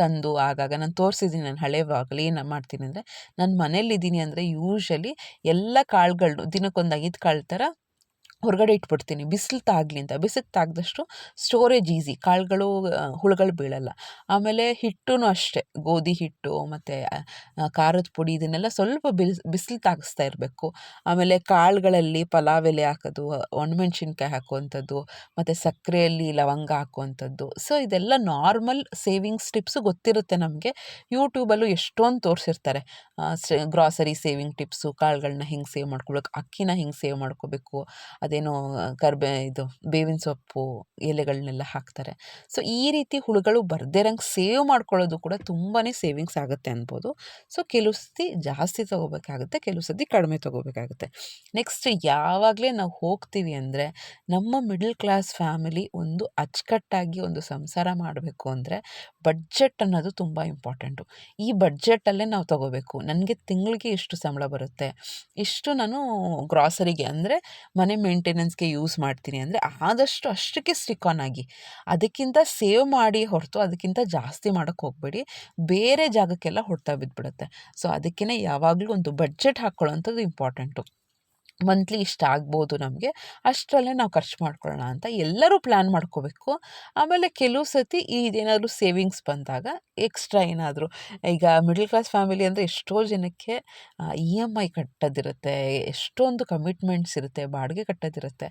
ತಂದು ಆಗಾಗ ನಾನು ತೋರಿಸಿದ್ದೀನಿ ನಾನು ಹಳೆ ಏನು ಮಾಡ್ತೀನಿ ಅಂದರೆ ನಾನು ಮನೇಲಿದ್ದೀನಿ ಅಂದರೆ ಯೂಶ್ವಲಿ ಎಲ್ಲ ಕಾಳುಗಳ್ನು ದಿನಕ್ಕೊಂದು ಐದು ಕಾಳು ಥರ ಹೊರಗಡೆ ಇಟ್ಬಿಡ್ತೀನಿ. ಬಿಸಿಲು ತಾಗಲಿ ಅಂತ. ಬಿಸಿಲು ತಾಗ್ದಷ್ಟು ಸ್ಟೋರೇಜ್ ಈಸಿ ಕಾಳುಗಳು ಹುಳುಗಳು ಬೀಳಲ್ಲ. ಆಮೇಲೆ ಹಿಟ್ಟೂ ಅಷ್ಟೇ. ಗೋಧಿ ಹಿಟ್ಟು, ಮತ್ತು ಖಾರದ ಪುಡಿ ಇದನ್ನೆಲ್ಲ ಸ್ವಲ್ಪ ಬಿಸಿ ಬಿಸಿಲು ತಾಗಿಸ್ತಾ ಇರಬೇಕು. ಆಮೇಲೆ ಕಾಳುಗಳಲ್ಲಿ ಪಲಾವ್ ಎಲೆ ಹಾಕೋದು, ಒಣಮೆಣ್ಸಿನ್ಕಾಯಿ ಹಾಕುವಂಥದ್ದು, ಮತ್ತು ಸಕ್ಕರೆಯಲ್ಲಿ ಲವಂಗ ಹಾಕುವಂಥದ್ದು. ಸೊ ಇದೆಲ್ಲ ನಾರ್ಮಲ್ ಸೇವಿಂಗ್ಸ್ ಟಿಪ್ಸು ಗೊತ್ತಿರುತ್ತೆ ನಮಗೆ. ಯೂಟ್ಯೂಬಲ್ಲೂ ಎಷ್ಟೊಂದು ತೋರಿಸಿರ್ತಾರೆ. ಗ್ರಾಸರಿ ಸೇವಿಂಗ್ ಟಿಪ್ಸು ಕಾಳುಗಳನ್ನ ಹೆಂಗೆ ಸೇವ್ ಮಾಡ್ಕೊಳ್ಬೇಕು, ಅಕ್ಕಿನ ಹೆಂಗೆ ಸೇವ್ ಮಾಡ್ಕೋಬೇಕು ಅದೇನೋ ಕರ್ಬೇ, ಇದು ಬೇವಿನ ಸೊಪ್ಪು ಎಲೆಗಳನ್ನೆಲ್ಲ ಹಾಕ್ತಾರೆ. ಸೊ, ಈ ರೀತಿ ಹುಳುಗಳು ಬರದೇ ರಂಗೆ ಸೇವ್ ಮಾಡ್ಕೊಳ್ಳೋದು ಕೂಡ ತುಂಬಾ ಸೇವಿಂಗ್ಸ್ ಆಗುತ್ತೆ ಅನ್ಬೋದು. ಸೊ, ಕೆಲವು ಸತಿ ಜಾಸ್ತಿ ತೊಗೋಬೇಕಾಗುತ್ತೆ, ಕೆಲವು ಸತಿ ಕಡಿಮೆ ತೊಗೋಬೇಕಾಗುತ್ತೆ. ನೆಕ್ಸ್ಟ್ ಯಾವಾಗಲೇ ನಾವು ಹೋಗ್ತೀವಿ ಅಂದರೆ, ನಮ್ಮ ಮಿಡಲ್ ಕ್ಲಾಸ್ ಫ್ಯಾಮಿಲಿ ಒಂದು ಅಚ್ಚುಕಟ್ಟಾಗಿ ಒಂದು ಸಂಸಾರ ಮಾಡಬೇಕು ಅಂದರೆ, ಬಡ್ಜೆಟ್ ಅನ್ನೋದು ತುಂಬ ಇಂಪಾರ್ಟೆಂಟು. ಈ ಬಡ್ಜೆಟಲ್ಲೇ ನಾವು ತೊಗೋಬೇಕು. ನನಗೆ ತಿಂಗಳಿಗೆ ಇಷ್ಟು ಸಂಬಳ ಬರುತ್ತೆ? ಇಷ್ಟು ನಾನು ಗ್ರಾಸರಿಗೆ ಅಂದರೆ, ಮನೆ ಮೇಂಟೆನೆನ್ಸ್ಗೆ ಯೂಸ್ ಮಾಡ್ತೀನಿ ಅಂದರೆ ಆದಷ್ಟು ಅಷ್ಟಕ್ಕೆ ಸ್ಟಿಕ್ ಆಗಿ. ಅದಕ್ಕಿಂತ ಸೇವ್ ಮಾಡಿ ಹೊರತು ಅದಕ್ಕಿಂತ ಜಾಸ್ತಿ ಮಾಡೋಕ್ಕೆ ಹೋಗಬೇಡಿ. ಬೇರೆ ಜಾಗಕ್ಕೆಲ್ಲ ಹೊಡ್ತಾ ಬಿದ್ದುಬಿಡುತ್ತೆ ಸೊ ಅದಕ್ಕಿಂತ ಯಾವಾಗಲೂ ಒಂದು ಬಡ್ಜೆಟ್ ಹಾಕ್ಕೊಳ್ಳೋಂಥದ್ದು ಇಂಪಾರ್ಟೆಂಟು ಮಂತ್ಲಿ ಇಷ್ಟು ಆಗ್ಬೋದು ನಮಗೆ. ಅಷ್ಟರಲ್ಲೇ ನಾವು ಖರ್ಚು ಮಾಡ್ಕೊಳ್ಳೋಣ ಅಂತ ಎಲ್ಲರೂ ಪ್ಲ್ಯಾನ್ ಮಾಡ್ಕೋಬೇಕು. ಆಮೇಲೆ ಕೆಲವು ಸತಿ ಇದೇನಾದರೂ ಸೇವಿಂಗ್ಸ್ ಬಂದಾಗ ಎಕ್ಸ್ಟ್ರಾ ಏನಾದರೂ. ಈಗ ಮಿಡಲ್ ಕ್ಲಾಸ್ ಫ್ಯಾಮಿಲಿ ಅಂದರೆ ಎಷ್ಟೋ ಜನಕ್ಕೆ ಇ ಎಂ ಐ ಕಟ್ಟೋದಿರುತ್ತೆ, ಎಷ್ಟೊಂದು ಕಮಿಟ್ಮೆಂಟ್ಸ್ ಇರುತ್ತೆ, ಬಾಡಿಗೆ ಕಟ್ಟೋದಿರುತ್ತೆ.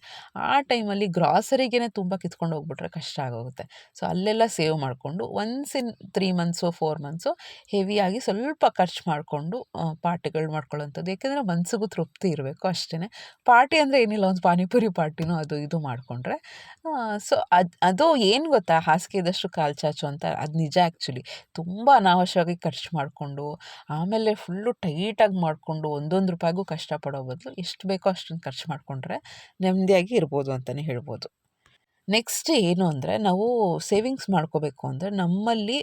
ಆ ಟೈಮಲ್ಲಿ ಗ್ರಾಸರಿಗೇ ತುಂಬ ಕಿತ್ಕೊಂಡು ಹೋಗ್ಬಿಟ್ರೆ ಕಷ್ಟ ಆಗೋಗುತ್ತೆ. ಸೊ, ಅಲ್ಲೆಲ್ಲ ಸೇವ್ ಮಾಡಿಕೊಂಡು once in three months, four months ಹೆವಿಯಾಗಿ ಸ್ವಲ್ಪ ಖರ್ಚು ಮಾಡಿಕೊಂಡು ಪಾರ್ಟಿಗಳು ಮಾಡ್ಕೊಳ್ಳೋಂಥದ್ದು ಯಾಕೆಂದರೆ ಮನಸ್ಸಿಗೂ ತೃಪ್ತಿ ಇರಬೇಕು ಅಷ್ಟೇ ಪಾರ್ಟಿ ಅಂದರೆ ಏನಿಲ್ಲ, ಒಂದು ಪಾನಿಪುರಿ ಪಾರ್ಟಿನೂ ಅದು ಇದು ಮಾಡಿಕೊಂಡ್ರೆ. ಸೊ ಅದು ಅದು ಏನು ಗೊತ್ತಾ? ಹಾಸಿಗೆ ಇದ್ದಷ್ಟು ಕಾಲು ಚಾಚು ಅಂತ, ಅದು ನಿಜ ಆ್ಯಕ್ಚುಲಿ ತುಂಬ ಅನಾವಶ್ಯವಾಗಿ ಖರ್ಚು ಮಾಡಿಕೊಂಡು, ಆಮೇಲೆ ಫುಲ್ಲು ಟೈಟಾಗಿ ಮಾಡಿಕೊಂಡು ಒಂದೊಂದು ರೂಪಾಯಿಗೂ ಕಷ್ಟಪಡೋ ಬದಲು ಎಷ್ಟು ಬೇಕೋ ಅಷ್ಟನ್ನು ಖರ್ಚು ಮಾಡಿಕೊಂಡ್ರೆ ನೆಮ್ಮದಿಯಾಗಿ ಇರ್ಬೋದು ಅಂತಲೇ ಹೇಳ್ಬೋದು. ನೆಕ್ಸ್ಟ್ ಏನು ಅಂದರೆ ನಾವು ಸೇವಿಂಗ್ಸ್ ಮಾಡ್ಕೋಬೇಕು ಅಂದರೆ ನಮ್ಮಲ್ಲಿ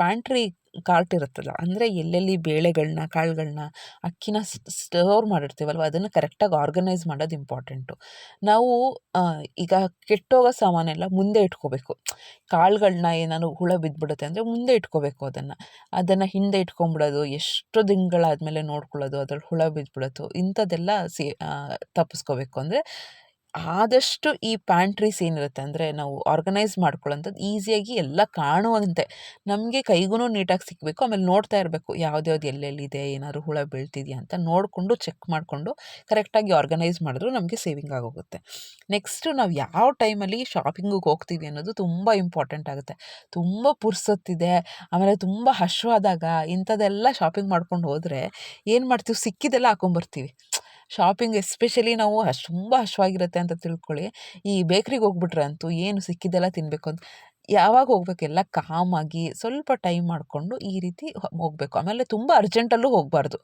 ಪ್ಯಾಂಟ್ರಿ ಕಾರ್ಟ್ ಇರುತ್ತಲ್ಲ, ಅಂದರೆ ಎಲ್ಲೆಲ್ಲಿ ಬೇಳೆಗಳನ್ನ ಕಾಳುಗಳನ್ನ ಅಕ್ಕಿನ ಸ್ಟೋರ್ ಮಾಡಿರ್ತೀವಲ್ವ, ಅದನ್ನು ಕರೆಕ್ಟಾಗಿ ಆರ್ಗನೈಸ್ ಮಾಡೋದು ಇಂಪಾರ್ಟೆಂಟು ನಾವು ಈಗ ಕೆಟ್ಟೋಗೋ ಸಾಮಾನೆಲ್ಲ ಮುಂದೆ ಇಟ್ಕೋಬೇಕು. ಕಾಳುಗಳನ್ನ ಏನಾದ್ರು ಹುಳ ಬಿದ್ದುಬಿಡುತ್ತೆ ಅಂದರೆ ಮುಂದೆ ಇಟ್ಕೋಬೇಕು ಅದನ್ನು. ಅದನ್ನು ಹಿಂದೆ ಇಟ್ಕೊಂಬಿಡೋದು, ಎಷ್ಟು ದಿನಗಳಾದಮೇಲೆ ನೋಡ್ಕೊಳ್ಳೋದು, ಅದ್ರಲ್ಲಿ ಹುಳ ಬಿದ್ದುಬಿಡೋದು ಇಂಥದ್ದೆಲ್ಲ ಸೇ ತಪ್ಪಿಸ್ಕೋಬೇಕು ಅಂದರೆ ಆದಷ್ಟು ಈ ಪ್ಯಾಂಟ್ರೀಸ್ ಏನಿರುತ್ತೆ ಅಂದರೆ ನಾವು ಆರ್ಗನೈಸ್ ಮಾಡ್ಕೊಳ್ಳೋಂಥದ್ದು ಈಸಿಯಾಗಿ ಎಲ್ಲ ಕಾಣುವಂತೆ. ನಮಗೆ ಕೈಗೂ ನೀಟಾಗಿ ಸಿಕ್ಕಬೇಕು ಆಮೇಲೆ ನೋಡ್ತಾ ಇರಬೇಕು ಯಾವ್ದ್ಯಾವ್ದು ಎಲ್ಲೆಲ್ಲಿದೆ ಏನಾದ್ರು ಹುಳ ಬೀಳ್ತಿದೆಯಾ ಅಂತ ನೋಡಿಕೊಂಡು ಚೆಕ್ ಮಾಡಿಕೊಂಡು ಕರೆಕ್ಟಾಗಿ ಆರ್ಗನೈಸ್ ಮಾಡಿದ್ರು ನಮಗೆ ಸೇವಿಂಗ್ ಆಗೋಗುತ್ತೆ. ನೆಕ್ಸ್ಟು ನಾವು ಯಾವ ಟೈಮಲ್ಲಿ ಶಾಪಿಂಗಿಗೆ ಹೋಗ್ತೀವಿ ಅನ್ನೋದು ತುಂಬ ಇಂಪಾರ್ಟೆಂಟ್ ಆಗುತ್ತೆ. ತುಂಬ ಪುರ್ಸೊತ್ತಿದೆ, ಆಮೇಲೆ ತುಂಬ ಹಶ್ವಾದಾಗ ಇಂಥದ್ದೆಲ್ಲ ಶಾಪಿಂಗ್ ಮಾಡ್ಕೊಂಡು ಹೋದರೆ ಏನು ಮಾಡ್ತೀವಿ? ಸಿಕ್ಕಿದ್ದೆಲ್ಲ ಹಾಕೊಂಬರ್ತೀವಿ ಶಾಪಿಂಗ್ ಎಸ್ಪೆಷಲಿ ನಾವು ಅಷ್ಟು ತುಂಬ ಹಶ್ವಾಗಿರುತ್ತೆ ಅಂತ ತಿಳ್ಕೊಳ್ಳಿ. ಈ ಬೇಕ್ರಿಗೆ ಹೋಗ್ಬಿಟ್ರೆ ಅಂತೂ ಏನು ಸಿಕ್ಕಿದ್ದೆಲ್ಲ ತಿನ್ನಬೇಕು ಅಂತ ಯಾವಾಗ ಹೋಗ್ಬೇಕು? ಎಲ್ಲ ಕಾಮಾಗಿ ಸ್ವಲ್ಪ ಟೈಮ್ ಮಾಡಿಕೊಂಡು ಈ ರೀತಿ ಹೋಗಬೇಕು. ಆಮೇಲೆ ತುಂಬ ಅರ್ಜೆಂಟಲ್ಲೂ ಹೋಗಬಾರ್ದು.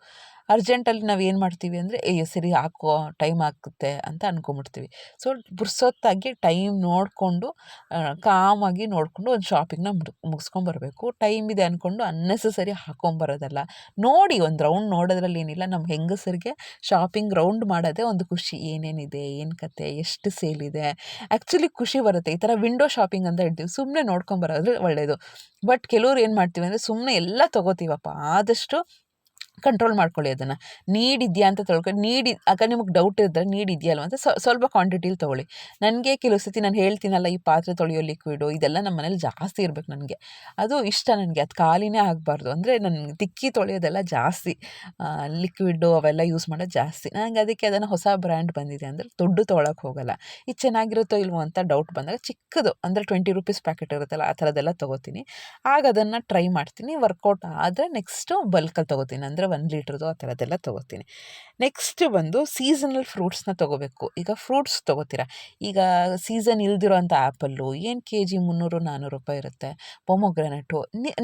ಅರ್ಜೆಂಟಲ್ಲಿ ನಾವು ಏನು ಮಾಡ್ತೀವಿ ಅಂದರೆ ಏಯ್ ಸರಿ ಹಾಕೋ, ಟೈಮ್ ಆಗುತ್ತೆ ಅಂತ ಅಂದ್ಕೊಂಬಿಡ್ತೀವಿ ಸೊ, ಪುರ್ಸೊತ್ತಾಗಿ ಟೈಮ್ ನೋಡಿಕೊಂಡು ಕಾಮಾಗಿ ನೋಡಿಕೊಂಡು ಒಂದು ಶಾಪಿಂಗ್ನ ಮುಗಿಸ್ಕೊಂಬರ್ಬೇಕು. ಟೈಮ್ ಇದೆ ಅಂದ್ಕೊಂಡು ಅನ್ನೆಸಸರಿ ಹಾಕೊಂಬರೋದಲ್ಲ. ನೋಡಿ, ಒಂದು ರೌಂಡ್ ನೋಡೋದ್ರಲ್ಲಿ ಏನಿಲ್ಲ. ನಮ್ಮ ಹೆಂಗಸರಿಗೆ ಶಾಪಿಂಗ್ ರೌಂಡ್ ಮಾಡೋದೇ ಒಂದು ಖುಷಿ. ಏನೇನಿದೆ, ಏನು ಕತೆ, ಎಷ್ಟು ಸೇಲ್ ಇದೆ. ಆ್ಯಕ್ಚುಲಿ ಖುಷಿ ಬರುತ್ತೆ. ಈ ಥರ ವಿಂಡೋ ಶಾಪಿಂಗ್ ಅಂತ ಹೇಳ್ತೀವಿ ಸುಮ್ಮನೆ ನೋಡ್ಕೊಂಬರೋದ್ರೆ ಒಳ್ಳೆಯದು ಬಟ್ ಕೆಲವ್ರು ಏನು ಮಾಡ್ತೀವಿ ಅಂದರೆ ಸುಮ್ಮನೆ ಎಲ್ಲ ತೊಗೋತೀವಪ್ಪ. ಆದಷ್ಟು ಕಂಟ್ರೋಲ್ ಮಾಡ್ಕೊಳ್ಳಿ ಅದನ್ನು. ನೀಡ್ ಇದೆಯಾ ಅಂತ ತೊಳ್ಕೊಳ್ಳಿ ನೀಡಿ, ಆಗ ನಿಮಗೆ ಡೌಟ್ ಇದ್ದರೆ ನೀಡ್ ಇದೆಯಲ್ವ ಅಂತ ಸ್ವಲ್ಪ ಕ್ವಾಂಟಿಟಿಲಿ ತೊಗೊಳ್ಳಿ. ನನಗೆ ಕೆಲವು ಸತಿ ನಾನು ಹೇಳ್ತೀನಲ್ಲ ಈ ಪಾತ್ರೆ ತೊಳೆಯೋ ಲಿಕ್ವಿಡು ಇದೆಲ್ಲ ನಮ್ಮ ಮನೇಲಿ ಜಾಸ್ತಿ ಇರಬೇಕು ನನಗೆ. ಅದು ಇಷ್ಟ ನನಗೆ, ಅದು ಖಾಲಿನೇ ಆಗಬಾರ್ದು. ಅಂದರೆ ನನಗೆ ತಿಕ್ಕಿ ತೊಳೆಯೋದೆಲ್ಲ ಜಾಸ್ತಿ. ಲಿಕ್ವಿಡು ಅವೆಲ್ಲ ಯೂಸ್ ಮಾಡೋದು ಜಾಸ್ತಿ. ನನಗೆ ಅದಕ್ಕೆ ಅದನ್ನು ಹೊಸ ಬ್ರ್ಯಾಂಡ್ ಬಂದಿದೆ ಅಂದರೆ ದೊಡ್ಡ ತೊಗೊಳಕ್ಕೆ ಹೋಗಲ್ಲ. ಇದು ಚೆನ್ನಾಗಿರುತ್ತೋ ಇಲ್ವೋ ಅಂತ ಡೌಟ್ ಬಂದಾಗ ಚಿಕ್ಕದು, ಅಂದರೆ ಟ್ವೆಂಟಿ ರುಪೀಸ್ ಪ್ಯಾಕೆಟ್ ಇರುತ್ತಲ್ಲ ಆ ಥರದ್ದೆಲ್ಲ ತೊಗೋತೀನಿ. ಆಗ ಅದನ್ನು ಟ್ರೈ ಮಾಡ್ತೀನಿ ವರ್ಕೌಟ್ ಆದರೆ ನೆಕ್ಸ್ಟು ಬಲ್ಕಲ್ಲಿ ತೊಗೋತೀನಿ. ಅಂದರೆ ಒಂದು ಲೀಟ್ರದ್ದು ಆ ಥರದ್ದೆಲ್ಲ ತೊಗೋತೀನಿ. ನೆಕ್ಸ್ಟ್ ಬಂದು ಸೀಸನಲ್ ಫ್ರೂಟ್ಸ್ನ ತೊಗೋಬೇಕು. ಈಗ ಫ್ರೂಟ್ಸ್ ತೊಗೋತೀರಾ? ಈಗ ಸೀಸನ್ ಇಲ್ದಿರೋ ಅಂಥ ಆ್ಯಪಲ್ಲು ಏನು ಕೆ ಜಿ ಮುನ್ನೂರು ನಾನ್ನೂರು ರೂಪಾಯಿ ಇರುತ್ತೆ? ಪೊಮೊಗ್ರಾನೆಟು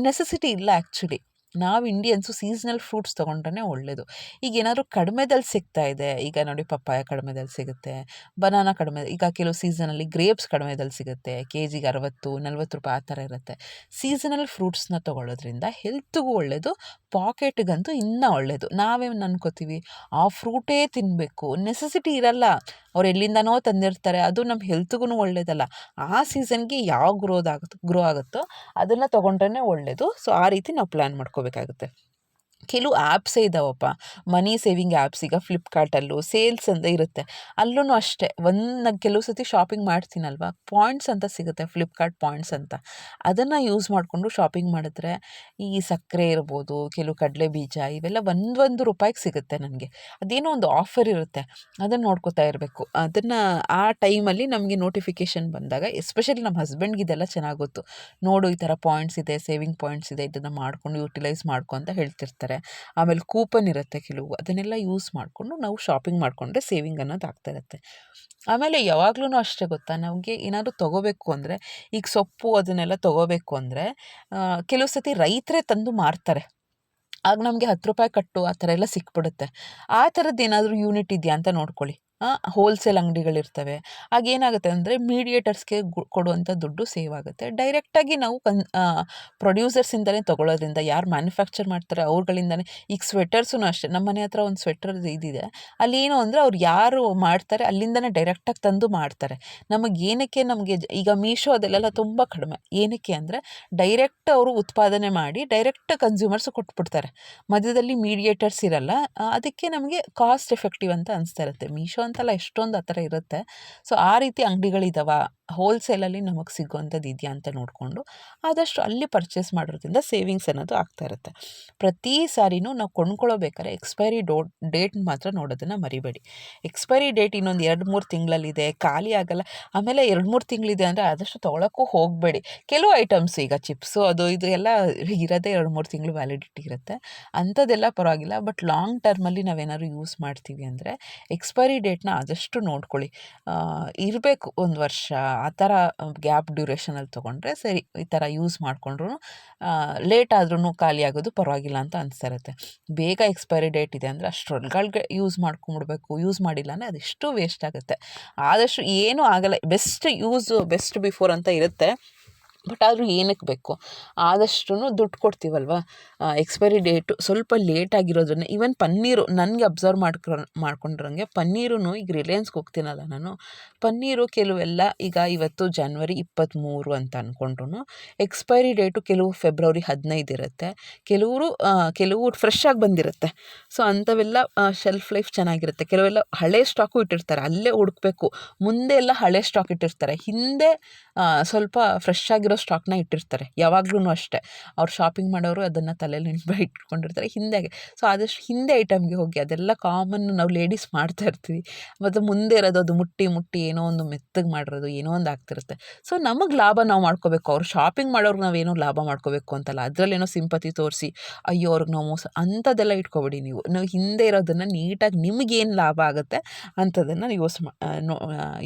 ನೆಸೆಸಿಟಿ ಇಲ್ಲ ಆ್ಯಕ್ಚುಲಿ ನಾವು ಇಂಡಿಯನ್ಸು ಸೀಸ್ನಲ್ ಫ್ರೂಟ್ಸ್ ತೊಗೊಂಡ್ರೆ ಒಳ್ಳೆಯದು ಈಗ ಏನಾದರೂ ಕಡಿಮೆದಲ್ಲಿ ಸಿಗ್ತಾ ಇದೆ, ಈಗ ನೋಡಿ ಪಪ್ಪಾಯ ಕಡಿಮೆದಲ್ಲಿ ಸಿಗುತ್ತೆ ಬನಾನಾ ಕಡಿಮೆ, ಈಗ ಕೆಲವು ಸೀಸನಲ್ಲಿ ಗ್ರೇಪ್ಸ್ ಕಡಿಮೆದಲ್ಲಿ ಸಿಗುತ್ತೆ ಕೆ ಜಿಗೆ ಅರವತ್ತು, ನಲ್ವತ್ತು ರೂಪಾಯಿ ಆ ಥರ ಇರುತ್ತೆ. ಸೀಸನಲ್ ಫ್ರೂಟ್ಸ್ನ ತೊಗೊಳ್ಳೋದ್ರಿಂದ ಹೆಲ್ತ್ಗೂ ಒಳ್ಳೆಯದು ಪಾಕೆಟ್ಗಂತೂ ಇನ್ನೂ ಒಳ್ಳೆಯದು ನಾವೇನು ಅನ್ಕೋತೀವಿ? ಆ ಫ್ರೂಟೇ ತಿನ್ನಬೇಕು ನೆಸೆಸಿಟಿ ಇರಲ್ಲ. ಅವ್ರು ಎಲ್ಲಿಂದನೋ ತಂದಿರ್ತಾರೆ. ಅದು ನಮ್ಮ ಹೆಲ್ತ್ಗೂ ಒಳ್ಳೇದಲ್ಲ. ಆ ಸೀಸನ್ಗೆ ಯಾವ ಗ್ರೋದ್ ಆಗುತ್ತೋ ಗ್ರೋ ಆಗುತ್ತೋ ಅದನ್ನು ತೊಗೊಂಡ್ರೇ ಒಳ್ಳೆಯದು ಸೊ, ಆ ರೀತಿ ನಾವು ಪ್ಲ್ಯಾನ್ ಮಾಡ್ಕೋಬೇಕಾಗುತ್ತೆ. ಕೆಲವು ಆ್ಯಪ್ಸೇ ಇದ್ದಾವಪ್ಪ ಮನಿ ಸೇವಿಂಗ್ ಆ್ಯಪ್ಸ್ ಈಗ ಫ್ಲಿಪ್ಕಾರ್ಟಲ್ಲೂ ಸೇಲ್ಸ್ ಅಂತ ಇರುತ್ತೆ. ಅಲ್ಲೂ ಅಷ್ಟೇ, ಒಂದು ಕೆಲವು ಸತಿ ಶಾಪಿಂಗ್ ಮಾಡ್ತೀನಲ್ವ? ಪಾಯಿಂಟ್ಸ್ ಅಂತ ಸಿಗುತ್ತೆ ಫ್ಲಿಪ್ಕಾರ್ಟ್ ಪಾಯಿಂಟ್ಸ್ ಅಂತ. ಅದನ್ನು ಯೂಸ್ ಮಾಡಿಕೊಂಡು ಶಾಪಿಂಗ್ ಮಾಡಿದ್ರೆ ಈ ಸಕ್ಕರೆ ಇರ್ಬೋದು, ಕೆಲವು ಕಡಲೆ ಬೀಜ ಇವೆಲ್ಲ ಒಂದು ಒಂದು ರೂಪಾಯಿಗೆ ಸಿಗುತ್ತೆ ನನಗೆ. ಅದೇನೋ ಒಂದು ಆಫರ್ ಇರುತ್ತೆ ಅದನ್ನು ನೋಡ್ಕೋತಾ ಇರಬೇಕು. ಅದನ್ನು ಆ ಟೈಮಲ್ಲಿ ನಮಗೆ ನೋಟಿಫಿಕೇಷನ್ ಬಂದಾಗ ಎಸ್ಪೆಷಲಿ ನಮ್ಮ ಹಸ್ಬೆಂಡ್ಗೆ ಇದೆಲ್ಲ ಚೆನ್ನಾಗಿ ಗೊತ್ತು. ನೋಡು ಈ ಥರ ಪಾಯಿಂಟ್ಸ್ ಇದೆ ಸೇವಿಂಗ್ ಪಾಯಿಂಟ್ಸ್ ಇದೆ, ಇದನ್ನು ಮಾಡ್ಕೊಂಡು ಯೂಟಿಲೈಸ್ ಮಾಡ್ಕೊ ಹೇಳ್ತಿರ್ತಾರೆ. ಆಮೇಲೆ ಕೂಪನ್ ಇರುತ್ತೆ ಕೆಲವು, ಅದನ್ನೆಲ್ಲ ಯೂಸ್ ಮಾಡಿಕೊಂಡು ನಾವು ಶಾಪಿಂಗ್ ಮಾಡಿಕೊಂಡ್ರೆ ಸೇವಿಂಗ್ ಅನ್ನೋದು ಆಗ್ತಾ ಇರುತ್ತೆ. ಆಮೇಲೆ ಯಾವಾಗ್ಲೂ ಅಷ್ಟೇ ಗೊತ್ತಾ, ನಮಗೆ ಏನಾದರೂ ತೊಗೋಬೇಕು ಅಂದರೆ, ಈಗ ಸೊಪ್ಪು ಅದನ್ನೆಲ್ಲ ತೊಗೋಬೇಕು ಅಂದರೆ ಕೆಲವು ಸತಿ ರೈತರೇ ತಂದು ಮಾರ್ತಾರೆ. ಆಗ ನಮಗೆ ಹತ್ತು ರೂಪಾಯಿ ಕಟ್ಟು ಆ ಥರ ಎಲ್ಲ ಸಿಕ್ಬಿಡುತ್ತೆ. ಆ ಥರದ್ದು ಏನಾದರೂ ಯೂನಿಟ್ ಇದೆಯಾ ಅಂತ ನೋಡ್ಕೊಳ್ಳಿ. ಹೋಲ್ಸೇಲ್ ಅಂಗಡಿಗಳಿರ್ತವೆ. ಆಗ ಏನಾಗುತ್ತೆ ಅಂದರೆ ಮೀಡಿಯೇಟರ್ಸ್ಗೆ ಕೊಡುವಂಥ ದುಡ್ಡು ಸೇವ್ ಆಗುತ್ತೆ. ಡೈರೆಕ್ಟಾಗಿ ನಾವು ಕನ್ ಪ್ರೊಡ್ಯೂಸರ್ಸಿಂದಲೇ ತೊಗೊಳೋದ್ರಿಂದ ಯಾರು ಮ್ಯಾನುಫ್ಯಾಕ್ಚರ್ ಮಾಡ್ತಾರೆ ಅವ್ರುಗಳಿಂದಲೇ ಈಗ ಸ್ವೆಟರ್ಸೂ ಅಷ್ಟೇ ನಮ್ಮ ಮನೆ ಹತ್ರ ಒಂದು ಸ್ವೆಟರ್ ಇದಿದೆ. ಅಲ್ಲಿ ಏನು ಅಂದರೆ ಅವ್ರು ಯಾರು ಮಾಡ್ತಾರೆ ಅಲ್ಲಿಂದನೇ ಡೈರೆಕ್ಟಾಗಿ ತಂದು ಮಾಡ್ತಾರೆ. ನಮಗೆ ಏನಕ್ಕೆ ನಮಗೆ ಈಗ ಮೀಶೋ ಅದೆಲ್ಲ ತುಂಬ ಕಡಿಮೆ. ಏನಕ್ಕೆ ಅಂದರೆ ಡೈರೆಕ್ಟ್ ಅವರು ಉತ್ಪಾದನೆ ಮಾಡಿ ಡೈರೆಕ್ಟ್ ಕನ್ಸ್ಯೂಮರ್ಸ್ ಕೊಟ್ಬಿಡ್ತಾರೆ. ಮಧ್ಯದಲ್ಲಿ ಮೀಡಿಯೇಟರ್ಸ್ ಇರಲ್ಲ. ಅದಕ್ಕೆ ನಮಗೆ ಕಾಸ್ಟ್ ಎಫೆಕ್ಟಿವ್ ಅಂತ ಅನಿಸ್ತಾ ಇರುತ್ತೆ. ಮೀಶೋ ಅಂತಲ್ಲ ಎಷ್ಟೊಂದು ಆ ಥರ ಇರುತ್ತೆ. ಸೊ ಆ ರೀತಿ ಅಂಗಡಿಗಳಿದಾವೆ ಹೋಲ್ಸೇಲಲ್ಲಿ ನಮಗೆ ಸಿಗೋವಂಥದ್ದು ಇದೆಯಾ ಅಂತ ನೋಡಿಕೊಂಡು ಆದಷ್ಟು ಅಲ್ಲಿ ಪರ್ಚೇಸ್ ಮಾಡೋದ್ರಿಂದ ಸೇವಿಂಗ್ಸ್ ಅನ್ನೋದು ಆಗ್ತಾ ಇರುತ್ತೆ. ಪ್ರತಿ ಸಾರಿನೂ ನಾವು ಕೊಂಡ್ಕೊಳ್ಳೋಬೇಕಾದ್ರೆ ಎಕ್ಸ್ಪೈರಿ ಡೋ ಡೇಟ್ ಮಾತ್ರ ನೋಡೋದನ್ನು ಮರಿಬೇಡಿ. ಎಕ್ಸ್ಪೈರಿ ಡೇಟ್ ಇನ್ನೊಂದು ಎರಡು ಮೂರು ತಿಂಗಳಲ್ಲಿದೆ, ಖಾಲಿ ಆಗಲ್ಲ, ಆಮೇಲೆ ಎರಡು ಮೂರು ತಿಂಗಳಿದೆ ಅಂದರೆ ಆದಷ್ಟು ತೊಗೊಳಕ್ಕೂ ಹೋಗಬೇಡಿ. ಕೆಲವು ಐಟಮ್ಸ್ ಈಗ ಚಿಪ್ಸು ಅದು ಇದು ಎಲ್ಲ ಇರೋದೇ ಎರಡು ಮೂರು ತಿಂಗಳು ವ್ಯಾಲಿಡಿಟಿ ಇರುತ್ತೆ. ಅಂಥದ್ದೆಲ್ಲ ಪರವಾಗಿಲ್ಲ ಬಟ್ ಲಾಂಗ್ ಟರ್ಮಲ್ಲಿ ನಾವೇನಾದ್ರು ಯೂಸ್ ಮಾಡ್ತೀವಿ ಅಂದರೆ ಎಕ್ಸ್ಪೈರಿ ಡೇಟ್ನ ಆದಷ್ಟು ನೋಡ್ಕೊಳ್ಳಿ. ಇರಬೇಕು ಒಂದು ವರ್ಷ, ಆ ಥರ ಗ್ಯಾಪ್ ಡ್ಯೂರೇಷನಲ್ಲಿ ತೊಗೊಂಡ್ರೆ ಸರಿ, ಈ ಥರ ಯೂಸ್ ಮಾಡಿಕೊಂಡ್ರು ಲೇಟ್ ಆದ್ರೂ ಖಾಲಿ ಆಗೋದು ಪರವಾಗಿಲ್ಲ ಅಂತ ಅನಿಸ್ತಾ ಇರುತ್ತೆ ಬೇಗ ಎಕ್ಸ್ಪೈರಿ ಡೇಟ್ ಇದೆ ಅಂದರೆ ಅಷ್ಟರೊಳಗಡೆ ಯೂಸ್ ಮಾಡ್ಕೊಂಬಿಡ್ಬೇಕು ಯೂಸ್ ಮಾಡಿಲ್ಲ ಅಂದರೆ ಅದೆಷ್ಟು ವೇಸ್ಟ್ ಆಗುತ್ತೆ. ಆದಷ್ಟು ಏನೂ ಆಗಲ್ಲ, ಬೆಸ್ಟ್ ಯೂಸು, ಬೆಸ್ಟ್ ಬಿಫೋರ್ ಅಂತ ಇರುತ್ತೆ. ಬಟ್ ಆದರೂ ಏನಕ್ಕೆ ಬೇಕು? ಆದಷ್ಟು ದುಡ್ಡು ಕೊಡ್ತೀವಲ್ವ? ಎಕ್ಸ್ಪೈರಿ ಡೇಟು ಸ್ವಲ್ಪ ಲೇಟ್ ಆಗಿರೋದನ್ನ ಈವನ್ ಪನ್ನೀರು ನನಗೆ ಅಬ್ಸರ್ವ್ ಮಾಡ್ಕೊ, ಮಾಡ್ಕೊಂಡ್ರಂಗೆ ಪನ್ನೀರು ಈಗ ರಿಲಯನ್ಸ್ಗೆ ಹೋಗ್ತೀನಲ್ಲ ನಾನು. ಪನ್ನೀರು ಕೆಲವೆಲ್ಲ ಈಗ ಇವತ್ತು ಜನ್ವರಿ ಇಪ್ಪತ್ತ್ಮೂರು ಅಂತ ಅಂದ್ಕೊಂಡ್ರು ಎಕ್ಸ್ಪೈರಿ ಡೇಟು ಕೆಲವು ಫೆಬ್ರವರಿ ಹದಿನೈದು ಇರುತ್ತೆ. ಕೆಲವರು ಕೆಲವು ಫ್ರೆಶ್ ಆಗಿ ಬಂದಿರುತ್ತೆ. ಸೊ ಅಂಥವೆಲ್ಲ ಶೆಲ್ಫ್ ಲೈಫ್ ಚೆನ್ನಾಗಿರುತ್ತೆ. ಕೆಲವೆಲ್ಲ ಹಳೆ ಸ್ಟಾಕು ಇಟ್ಟಿರ್ತಾರೆ. ಅಲ್ಲೇ ಹುಡುಕ್ಬೇಕು. ಮುಂದೆ ಎಲ್ಲ ಹಳೆ ಸ್ಟಾಕ್ ಇಟ್ಟಿರ್ತಾರೆ. ಹಿಂದೆ ಸ್ವಲ್ಪ ಫ್ರೆಶ್ ಆಗಿರೋ ಸ್ಟಾಕ್ನ ಇಟ್ಟಿರ್ತಾರೆ. ಯಾವಾಗ್ಲೂ ಅಷ್ಟೇ. ಅವ್ರು ಶಾಪಿಂಗ್ ಮಾಡೋರು ಅದನ್ನು ತಲೆಯಲ್ಲಿ ನೆನ್ಪು [laughs] ಇಟ್ಕೊಂಡಿರ್ತಾರೆ. ಹಿಂದೆಗೆ. ಸೊ ಆದಷ್ಟು ಹಿಂದೆ ಐಟಮ್ಗೆ ಹೋಗಿ, ಅದೆಲ್ಲ ಕಾಮನ್ ನಾವು ಲೇಡೀಸ್ ಮಾಡ್ತಾ ಇರ್ತೀವಿ. ಮತ್ತು ಮುಂದೆ ಇರೋದು ಅದು ಮುಟ್ಟಿ ಮುಟ್ಟಿ ಏನೋ ಒಂದು ಮೆತ್ತಗೆ ಮಾಡಿರೋದು, ಏನೋ ಒಂದು ಆಗ್ತಿರುತ್ತೆ. ಸೊ ನಮಗೆ ಲಾಭ ನಾವು ಮಾಡ್ಕೋಬೇಕು. ಅವ್ರು ಶಾಪಿಂಗ್ ಮಾಡೋರ್ಗೆ ನಾವೇನೋ ಲಾಭ ಮಾಡ್ಕೋಬೇಕು ಅಂತಲ್ಲ. ಅದರಲ್ಲೇನೋ ಸಿಂಪತಿ ತೋರಿಸಿ, ಅಯ್ಯೋ, ಅವ್ರಿಗೆ ನಾವು ಮೋಸ ಅಂಥದ್ದೆಲ್ಲ ಇಟ್ಕೊಬೇಡಿ ನೀವು. ನಾವು ಹಿಂದೆ ಇರೋದನ್ನು ನೀಟಾಗಿ ನಿಮಗೇನು ಲಾಭ ಆಗುತ್ತೆ ಅಂಥದ್ದನ್ನು ಯೂಸ್ ಮಾ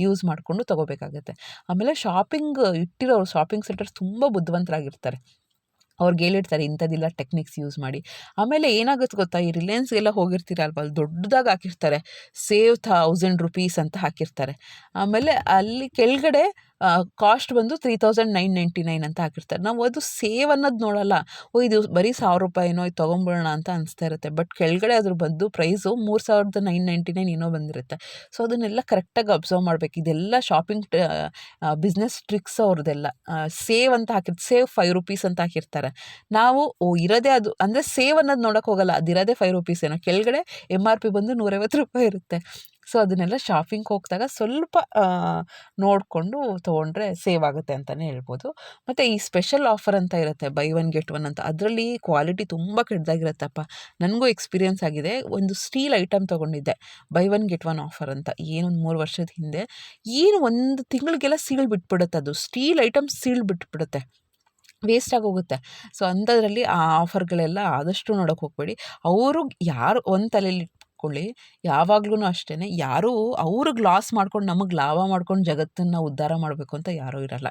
ಯೂಸ್ ಮಾಡಿಕೊಂಡು ತೊಗೋಬೇಕಾಗತ್ತೆ. ಆಮೇಲೆ ಶಾಪಿಂಗ್ ಇಟ್ಟಿರೋರು ಶಾಪಿಂಗ್ ಸೆಂಟರ್ಸ್ ತುಂಬ ಬುದ್ಧಿವಂತರಾಗಿರ್ತಾರೆ. ಅವ್ರಿಗೆ ಹೇಳಿರ್ತಾರೆ, ಇಂಥದ್ದಿಲ್ಲ ಟೆಕ್ನಿಕ್ಸ್ ಯೂಸ್ ಮಾಡಿ. ಆಮೇಲೆ ಏನಾಗುತ್ತೆ ಗೊತ್ತಾ, ಈ ರಿಲಯನ್ಸ್ಗೆಲ್ಲ ಹೋಗಿರ್ತೀರಲ್ವ, ಅಲ್ಲಿ ದೊಡ್ಡದಾಗಿ ಹಾಕಿರ್ತಾರೆ. ಸೇವ್ ಥೌಸಂಡ್ ರುಪೀಸ್ ಅಂತ ಹಾಕಿರ್ತಾರೆ. ಆಮೇಲೆ ಅಲ್ಲಿ ಕೆಳಗಡೆ ಕಾಸ್ಟ್ ಬಂದು three thousand nine ninety nine ಅಂತ ಹಾಕಿರ್ತಾರೆ. ನಾವು ಅದು ಸೇವ್ ಅನ್ನೋದು ನೋಡಲ್ಲ. ಓ, ಇದು ಬರೀ ಸಾವಿರ ರೂಪಾಯಿನೋ ಇದು ತೊಗೊಂಬಿಡೋಣ ಅಂತ ಅನಿಸ್ತಾ ಇರುತ್ತೆ. ಬಟ್ ಕೆಳಗಡೆ ಅದ್ರ ಬಂದು ಪ್ರೈಸು ಮೂರು ಸಾವಿರದ ನೈನ್ ನೈಂಟಿ ನೈನ್ ಏನೋ ಬಂದಿರುತ್ತೆ. ಸೊ ಅದನ್ನೆಲ್ಲ ಕರೆಕ್ಟಾಗಿ ಅಬ್ಸರ್ವ್ ಮಾಡಬೇಕು. ಇದೆಲ್ಲ ಶಾಪಿಂಗ್ ಬಿಸ್ನೆಸ್ ಟ್ರಿಕ್ಸ್ ಅವ್ರದ್ದೆಲ್ಲ. ಸೇವ್ ಅಂತ ಹಾಕಿರ್ತಾರೆ ಸೇವ್ ಫೈವ್ ರುಪೀಸ್ ಅಂತ ಹಾಕಿರ್ತಾರೆ. ನಾವು, ಓ, ಇರೋದೇ ಅದು. ಅಂದರೆ ಸೇವ್ ಅನ್ನೋದು ನೋಡೋಕೆ ಹೋಗಲ್ಲ. ಅದಿರೋದೇ ಫೈವ್ ರುಪೀಸ್ ಏನೋ. ಕೆಳಗಡೆ ಎಂ ಆರ್ ಪಿ ಬಂದು ನೂರೈವತ್ತು ರೂಪಾಯಿ ಇರುತ್ತೆ. ಸೊ, ಅದನ್ನೆಲ್ಲ ಶಾಪಿಂಗ್ ಹೋಗ್ದಾಗ ಸ್ವಲ್ಪ ನೋಡಿಕೊಂಡು ತೊಗೊಂಡ್ರೆ ಸೇವ್ ಆಗುತ್ತೆ ಅಂತಲೇ ಹೇಳ್ಬೋದು. ಮತ್ತು ಈ ಸ್ಪೆಷಲ್ ಆಫರ್ ಅಂತ ಇರುತ್ತೆ, ಬೈ ಒನ್ ಗೆಟ್ ಒನ್ ಅಂತ. ಅದರಲ್ಲಿ ಕ್ವಾಲಿಟಿ ತುಂಬ ಕೆಟ್ಟದಾಗಿರುತ್ತಪ್ಪ. ನನಗೂ ಎಕ್ಸ್ಪೀರಿಯೆನ್ಸ್ ಆಗಿದೆ. ಒಂದು ಸ್ಟೀಲ್ ಐಟಮ್ ತೊಗೊಂಡಿದ್ದೆ, buy one get one offer ಅಂತ. ಏನೊಂದು ಮೂರು ವರ್ಷದ ಹಿಂದೆ. ಏನು ಒಂದು ತಿಂಗಳಿಗೆಲ್ಲ ಸೀಳು ಬಿಟ್ಬಿಡುತ್ತೆ ಅದು. ಸ್ಟೀಲ್ ಐಟಮ್ ಸೀಳು ಬಿಟ್ಬಿಡುತ್ತೆ. ವೇಸ್ಟ್ ಆಗೋಗುತ್ತೆ. ಸೊ, ಅಂಥದ್ರಲ್ಲಿ ಆ ಆಫರ್ಗಳೆಲ್ಲ ಆದಷ್ಟು ನೋಡೋಕೆ ಹೋಗಬೇಡಿ. ಅವರು ಯಾರು, ಒಂದು ತಲೆಯಲ್ಲಿ ಇಟ್ಕೊಳ್ಳಿ ಯಾವಾಗ್ಲೂ ಅಷ್ಟೇ ಯಾರೂ ಅವ್ರಿಗೆ ಲಾಸ್ ಮಾಡ್ಕೊಂಡು ನಮಗೆ ಲಾಭ ಮಾಡ್ಕೊಂಡು ಜಗತ್ತನ್ನು ಉದ್ಧಾರ ಮಾಡಬೇಕು ಅಂತ ಯಾರೂ ಇರಲ್ಲ.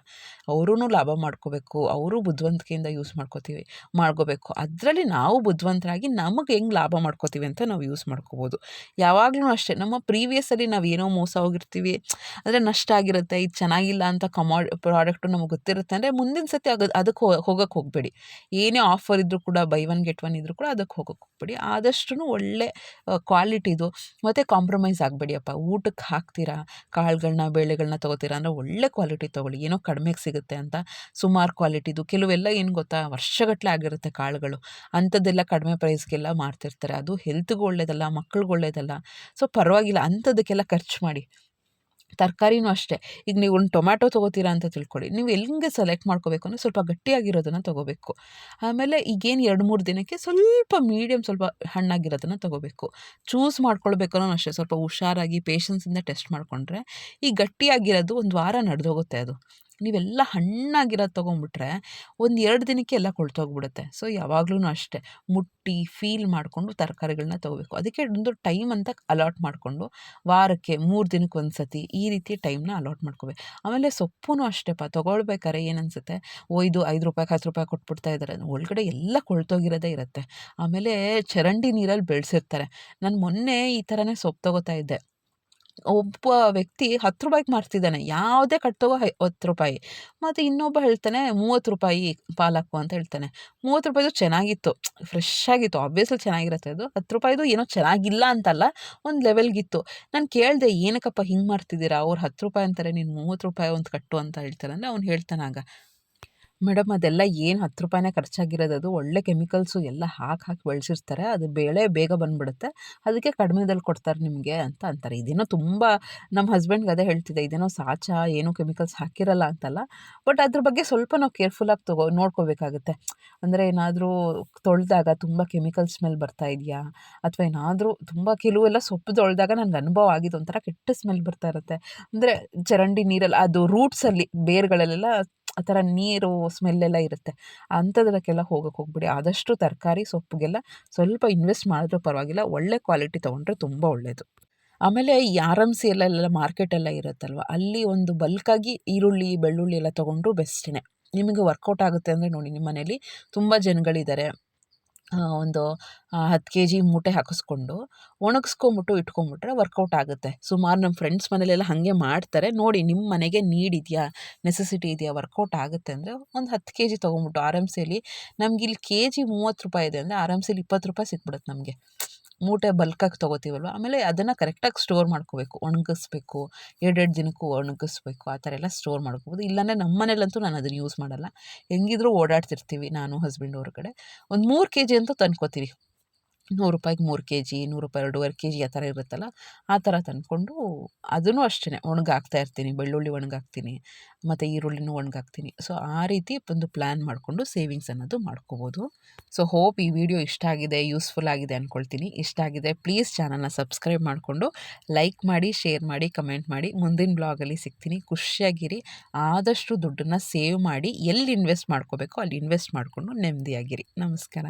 ಅವರೂ ಲಾಭ ಮಾಡ್ಕೋಬೇಕು. ಅವರು ಬುದ್ಧಿವಂತಿಕೆಯಿಂದ ಯೂಸ್ ಮಾಡ್ಕೋತೀವಿ, ಮಾಡ್ಕೋಬೇಕು. ಅದರಲ್ಲಿ ನಾವು ಬುದ್ಧಿವಂತರಾಗಿ ನಮಗೆ ಹೆಂಗೆ ಲಾಭ ಮಾಡ್ಕೋತೀವಿ ಅಂತ ನಾವು ಯೂಸ್ ಮಾಡ್ಕೋಬೋದು. ಯಾವಾಗಲೂ ಅಷ್ಟೇ. ನಮ್ಮ ಪ್ರೀವಿಯಸ್ಸಲ್ಲಿ ನಾವು ಏನೋ ಮೋಸ ಹೋಗಿರ್ತೀವಿ. ಅಂದರೆ ನಷ್ಟ ಆಗಿರುತ್ತೆ, ಇದು ಚೆನ್ನಾಗಿಲ್ಲ ಅಂತ ಕಮಾಡ್ ಪ್ರಾಡಕ್ಟು ನಮಗೆ ಗೊತ್ತಿರುತ್ತೆ ಅಂದರೆ ಮುಂದಿನ ಸತಿ ಆಗ ಅದಕ್ಕೆ ಹೋಗೋಕ್ಕೆ ಹೋಗಬೇಡಿ. ಏನೇ ಆಫರ್ ಇದ್ದರೂ ಕೂಡ ಬೈ ಒನ್ ಗೆಟ್ ಒನ್ ಇದ್ದರೂ ಕೂಡ ಅದಕ್ಕೆ ಹೋಗೋಕ್ಕೆ ಹೋಗಬೇಡಿ. ಆದಷ್ಟು ಒಳ್ಳೆ ಕ್ವಾ ಕ್ವಾಲಿಟಿದು ಮತ್ತು ಕಾಂಪ್ರಮೈಸ್ ಆಗಬೇಡಿಯಪ್ಪ. ಊಟಕ್ಕೆ ಹಾಕ್ತೀರಾ? ಕಾಳುಗಳನ್ನ ಬೇಳೆಗಳನ್ನ ತೊಗೋತೀರಾ? ಅಂದರೆ ಒಳ್ಳೆ ಕ್ವಾಲಿಟಿ ತೊಗೊಳ್ಳಿ. ಏನೋ ಕಡಿಮೆಗೆ ಸಿಗುತ್ತೆ ಅಂತ. ಸುಮಾರು ಕ್ವಾಲಿಟಿದು ಕೆಲವೆಲ್ಲ ಏನು ಗೊತ್ತಾ? ವರ್ಷಗಟ್ಟಲೆ ಆಗಿರುತ್ತೆ ಕಾಳುಗಳು. ಅಂಥದ್ದೆಲ್ಲ ಕಡಿಮೆ ಪ್ರೈಸ್ಗೆಲ್ಲ ಮಾಡ್ತಿರ್ತಾರೆ ಅದು ಹೆಲ್ತ್ಗೂ ಒಳ್ಳೆಯದಲ್ಲ ಮಕ್ಳಿಗೆ ಒಳ್ಳೆಯದಲ್ಲ ಸೊ ಪರವಾಗಿಲ್ಲ. ಅಂಥದ್ದಕ್ಕೆಲ್ಲ ಖರ್ಚು ಮಾಡಿ. ತರಕಾರಿನೂ ಅಷ್ಟೇ. ಈಗ ನೀವು ಒಂದು ಟೊಮ್ಯಾಟೊ ತೊಗೋತೀರಾ ಅಂತ ತಿಳ್ಕೊಳ್ಳಿ. ನೀವು ಹೆಂಗೆ ಸೆಲೆಕ್ಟ್ ಮಾಡ್ಕೋಬೇಕು ಅಂದರೆ ಸ್ವಲ್ಪ ಗಟ್ಟಿಯಾಗಿರೋದನ್ನು ತೊಗೋಬೇಕು. ಆಮೇಲೆ ಈಗೇನು ಎರಡು ಮೂರು ದಿನಕ್ಕೆ ಸ್ವಲ್ಪ ಮೀಡಿಯಮ್ ಸ್ವಲ್ಪ ಹಣ್ಣಾಗಿರೋದನ್ನು ತೊಗೋಬೇಕು. ಚೂಸ್ ಮಾಡ್ಕೊಳ್ಬೇಕು ಅನ್ನೋ ಅಷ್ಟೇ. ಸ್ವಲ್ಪ ಹುಷಾರಾಗಿ ಪೇಷನ್ಸಿಂದ ಟೆಸ್ಟ್ ಮಾಡಿಕೊಂಡ್ರೆ ಈ ಗಟ್ಟಿಯಾಗಿರೋದು ಒಂದು ವಾರ ನಡೆದೋಗುತ್ತೆ ಅದು. ನೀವೆಲ್ಲ ಹಣ್ಣಾಗಿರೋದು ತೊಗೊಂಡ್ಬಿಟ್ರೆ ಒಂದು ಎರಡು ದಿನಕ್ಕೆ ಎಲ್ಲ ಕೊಳ್ತೋಗ್ಬಿಡುತ್ತೆ. ಸೊ ಯಾವಾಗ್ಲೂ ಅಷ್ಟೇ. ಮುಟ್ಟಿ ಫೀಲ್ ಮಾಡಿಕೊಂಡು ತರಕಾರಿಗಳನ್ನ ತೊಗೋಬೇಕು. ಅದಕ್ಕೆ ಒಂದು ಟೈಮ್ ಅಂತ ಅಲಾಟ್ ಮಾಡಿಕೊಂಡು ವಾರಕ್ಕೆ ಮೂರು ದಿನಕ್ಕೆ ಒಂದು ಸತಿ ಈ ರೀತಿ ಟೈಮ್ನ ಅಲಾಟ್ ಮಾಡ್ಕೋಬೇಕು. ಆಮೇಲೆ ಸೊಪ್ಪು ಅಷ್ಟೇಪ್ಪ ತೊಗೊಳ್ಬೇಕಾರೆ ಏನನ್ಸುತ್ತೆ? ಓ ಇದು ಐದು ರೂಪಾಯಿ ಹತ್ತು ರೂಪಾಯಿ ಕೊಟ್ಬಿಡ್ತಾ ಇದ್ದಾರೆ ಒಳಗಡೆ ಎಲ್ಲ ಕೊಳ್ತೋಗಿರೋದೇ ಇರುತ್ತೆ. ಆಮೇಲೆ ಚರಂಡಿ ನೀರಲ್ಲಿ ಬೆಳೆಸಿರ್ತಾರೆ. ನಾನು ಮೊನ್ನೆ ಈ ಥರನೇ ಸೊಪ್ಪು ತೊಗೋತಾ ಇದ್ದೆ. ಒಬ್ಬ ವ್ಯಕ್ತಿ ಹತ್ತು ರೂಪಾಯಿಗೆ ಮಾರ್ತಿದ್ದಾನೆ. ಯಾವುದೇ ಕಟ್ ಹತ್ತು ರೂಪಾಯಿ. ಮತ್ತು ಇನ್ನೊಬ್ಬ ಹೇಳ್ತಾನೆ, ಮೂವತ್ತು ರೂಪಾಯಿ ಪಾಲಕ್ಕು ಅಂತ ಹೇಳ್ತಾನೆ. ಮೂವತ್ತು ರೂಪಾಯಿದು ಚೆನ್ನಾಗಿತ್ತು. ಫ್ರೆಶ್ ಆಗಿತ್ತು. ಆಬ್ವಿಯಸ್ಲಿ ಚೆನ್ನಾಗಿರುತ್ತೆ ಅದು. ಹತ್ತು ರೂಪಾಯಿದು ಏನೋ ಚೆನ್ನಾಗಿಲ್ಲ ಅಂತಲ್ಲ, ಒಂದು ಲೆವೆಲ್ಗಿತ್ತು ನಾನು ಕೇಳಿದೆ, ಏನಕ್ಕಪ್ಪ ಹಿಂಗೆ ಮಾಡ್ತಿದ್ದೀರಾ ಅವ್ರು ಹತ್ತು ರೂಪಾಯಿ ಅಂತಾರೆ, ನೀನು ಮೂವತ್ತು ರೂಪಾಯಿ ಒಂದು ಕಟ್ಟು ಅಂತ ಹೇಳ್ತಾರೆ. ಅಂದರೆ ಅವ್ನು ಹೇಳ್ತಾನೆ ಆಗ. ಮೇಡಮ್ ಅದೆಲ್ಲ ಏನು ಹತ್ತು ರೂಪಾಯಿನೇ ಖರ್ಚಾಗಿರೋದು? ಅದು ಒಳ್ಳೆ ಕೆಮಿಕಲ್ಸು ಎಲ್ಲ ಹಾಕಿ ಹಾಕಿ ಬೆಳೆಸಿರ್ತಾರೆ. ಅದು ಬೇಳೆ ಬೇಗ ಬಂದುಬಿಡುತ್ತೆ. ಅದಕ್ಕೆ ಕಡಿಮೆದಲ್ಲಿ ಕೊಡ್ತಾರೆ ನಿಮಗೆ ಅಂತ ಅಂತಾರೆ. ಇದೇನೋ ತುಂಬ ನಮ್ಮ ಹಸ್ಬೆಂಡ್ಗೆ ಅದೇ ಹೇಳ್ತಿದೆ ಇದೇನೋ ಸಾಚ, ಏನೂ ಕೆಮಿಕಲ್ಸ್ ಹಾಕಿರಲ್ಲ ಅಂತಲ್ಲ. ಬಟ್ ಅದ್ರ ಬಗ್ಗೆ ಸ್ವಲ್ಪ ನಾವು ಕೇರ್ಫುಲ್ಲಾಗಿ ತಗೋ, ನೋಡ್ಕೋಬೇಕಾಗುತ್ತೆ. ಅಂದರೆ ಏನಾದರೂ ತೊಳೆದಾಗ ತುಂಬ ಕೆಮಿಕಲ್ ಸ್ಮೆಲ್ ಬರ್ತಾ ಇದೆಯಾ? ಅಥವಾ ಏನಾದರೂ ತುಂಬ ಕೆಲವೆಲ್ಲ ಸೊಪ್ಪು ತೊಳೆದಾಗ ನನಗೆ ಅನುಭವ ಆಗಿದ್ದು ಒಂಥರ ಕೆಟ್ಟ ಸ್ಮೆಲ್ ಬರ್ತಾ ಇರುತ್ತೆ. ಅಂದರೆ ಚರಂಡಿ ನೀರಲ್ಲಿ ಅದು ರೂಟ್ಸಲ್ಲಿ ಬೇರುಗಳಲ್ಲೆಲ್ಲ ಆ ಥರ ನೀರು ಸ್ಮೆಲ್ಲೆಲ್ಲ ಇರುತ್ತೆ. ಅಂಥದಕ್ಕೆಲ್ಲ ಹೋಗಕ್ಕೆ ಹೋಗ್ಬಿಡಿ. ಆದಷ್ಟು ತರಕಾರಿ ಸೊಪ್ಪಿಗೆಲ್ಲ ಸ್ವಲ್ಪ ಇನ್ವೆಸ್ಟ್ ಮಾಡಿದ್ರೂ ಪರವಾಗಿಲ್ಲ. ಒಳ್ಳೆ ಕ್ವಾಲಿಟಿ ತೊಗೊಂಡ್ರೆ ತುಂಬ ಒಳ್ಳೆಯದು ಆಮೇಲೆ ಈ ಆರ್ ಎಂ ಸಿ ಎಲ್ಲ ಮಾರ್ಕೆಟೆಲ್ಲ ಇರುತ್ತಲ್ವ? ಅಲ್ಲಿ ಒಂದು ಬಲ್ಕಾಗಿ ಈರುಳ್ಳಿ, ಬೆಳ್ಳುಳ್ಳಿ ಎಲ್ಲ ತೊಗೊಂಡ್ರು ಬೆಸ್ಟೇ ನಿಮಗೆ ವರ್ಕೌಟ್ ಆಗುತ್ತೆ ಅಂದರೆ ನೋಡಿ ನಿಮ್ಮ ಮನೇಲಿ ತುಂಬ ಜನಗಳಿದ್ದಾರೆ. ಒಂದು ಹತ್ತು ಕೆ ಜಿ ಮೂಟೆ ಹಾಕಿಸ್ಕೊಂಡು ಒಣಗಿಸ್ಕೊಂಬಿಟ್ಟು ಇಟ್ಕೊಂಬಿಟ್ರೆ ವರ್ಕೌಟ್ ಆಗುತ್ತೆ. ಸುಮಾರು ನಮ್ಮ ಫ್ರೆಂಡ್ಸ್ ಮನೇಲೆಲ್ಲ ಹಾಗೆ ಮಾಡ್ತಾರೆ. ನೋಡಿ ನಿಮ್ಮ ಮನೆಗೆ ನೀಡ್ ಇದೆಯಾ, ನೆಸೆಸಿಟಿ ಇದೆಯಾ, ವರ್ಕೌಟ್ ಆಗುತ್ತೆ ಅಂದರೆ ಒಂದು ಹತ್ತು ಕೆ ಜಿ ತೊಗೊಂಬಿಟ್ಟು ಆರ್ ನಮ್ಗೆ ಇಲ್ಲಿ ಕೆ ಜಿ ಮೂವತ್ತು ರೂಪಾಯಿ ಇದೆ ಅಂದರೆ ಆರ್ ಇಪ್ಪತ್ತು ರೂಪಾಯಿ ಸಿಕ್ಬಿಡುತ್ತೆ ನಮಗೆ. ಮೂಟೆ ಬಲ್ಕಾಗಿ ತೊಗೋತೀವಲ್ವ? ಆಮೇಲೆ ಅದನ್ನು ಕರೆಕ್ಟಾಗಿ ಸ್ಟೋರ್ ಮಾಡ್ಕೋಬೇಕು. ಒಣಗಿಸ್ಬೇಕು. ಎರಡೆರಡು ದಿನಕ್ಕೂ ಒಣಗಿಸ್ಬೇಕು. ಆ ಥರ ಎಲ್ಲ ಸ್ಟೋರ್ ಮಾಡ್ಕೋಬೋದು. ಇಲ್ಲಾಂದರೆ ನಮ್ಮ ಮನೇಲಂತೂ ನಾನು ಅದನ್ನು ಯೂಸ್ ಮಾಡಲ್ಲ. ಹೆಂಗಿದ್ರೂ ಓಡಾಡ್ತಿರ್ತೀವಿ, ನಾನು ಹಸ್ಬೆಂಡ್ ಹೊರಗಡೆ ಒಂದು ಮೂರು ಕೆ ಜಿ ಅಂತೂ ತಂದ್ಕೋತೀವಿ ನೂರು ರೂಪಾಯಿಗೆ ಮೂರು ಕೆ ಜಿ ನೂರು ರೂಪಾಯಿ ಎರಡೂವರೆ ಕೆ ಜಿ ಆ ಥರ ಇರುತ್ತಲ್ಲ, ಆ ಥರ ತಂದ್ಕೊಂಡು ಅದನ್ನು ಅಷ್ಟೇ ಒಣಗಾಕ್ತಾ ಇರ್ತೀನಿ. ಬೆಳ್ಳುಳ್ಳಿ ಒಣಗಾಕ್ತೀನಿ, ಮತ್ತು ಈರುಳ್ಳಿನೂ ಒಣಗಾಕ್ತೀನಿ. ಸೊ, ಆ ರೀತಿ ಒಂದು ಪ್ಲ್ಯಾನ್ ಮಾಡಿಕೊಂಡು ಸೇವಿಂಗ್ಸ್ ಅನ್ನೋದು ಮಾಡ್ಕೋಬೋದು. ಸೊ ಹೋಪ್ ಈ ವಿಡಿಯೋ ಇಷ್ಟ ಆಗಿದೆ ಯೂಸ್ಫುಲ್ ಆಗಿದೆ ಅಂದ್ಕೊಳ್ತೀನಿ ಇಷ್ಟ ಆಗಿದೆ ಪ್ಲೀಸ್ ಚಾನಲ್ನ ಸಬ್ಸ್ಕ್ರೈಬ್ ಮಾಡಿಕೊಂಡು ಲೈಕ್ ಮಾಡಿ ಶೇರ್ ಮಾಡಿ ಕಮೆಂಟ್ ಮಾಡಿ. ಮುಂದಿನ ಬ್ಲಾಗಲ್ಲಿ ಸಿಗ್ತೀನಿ. ಖುಷಿಯಾಗಿರಿ. ಆದಷ್ಟು ದುಡ್ಡನ್ನು ಸೇವ್ ಮಾಡಿ. ಎಲ್ಲಿ ಇನ್ವೆಸ್ಟ್ ಮಾಡ್ಕೋಬೇಕು ಅಲ್ಲಿ ಇನ್ವೆಸ್ಟ್ ಮಾಡಿಕೊಂಡು ನೆಮ್ಮದಿಯಾಗಿರಿ. ನಮಸ್ಕಾರ.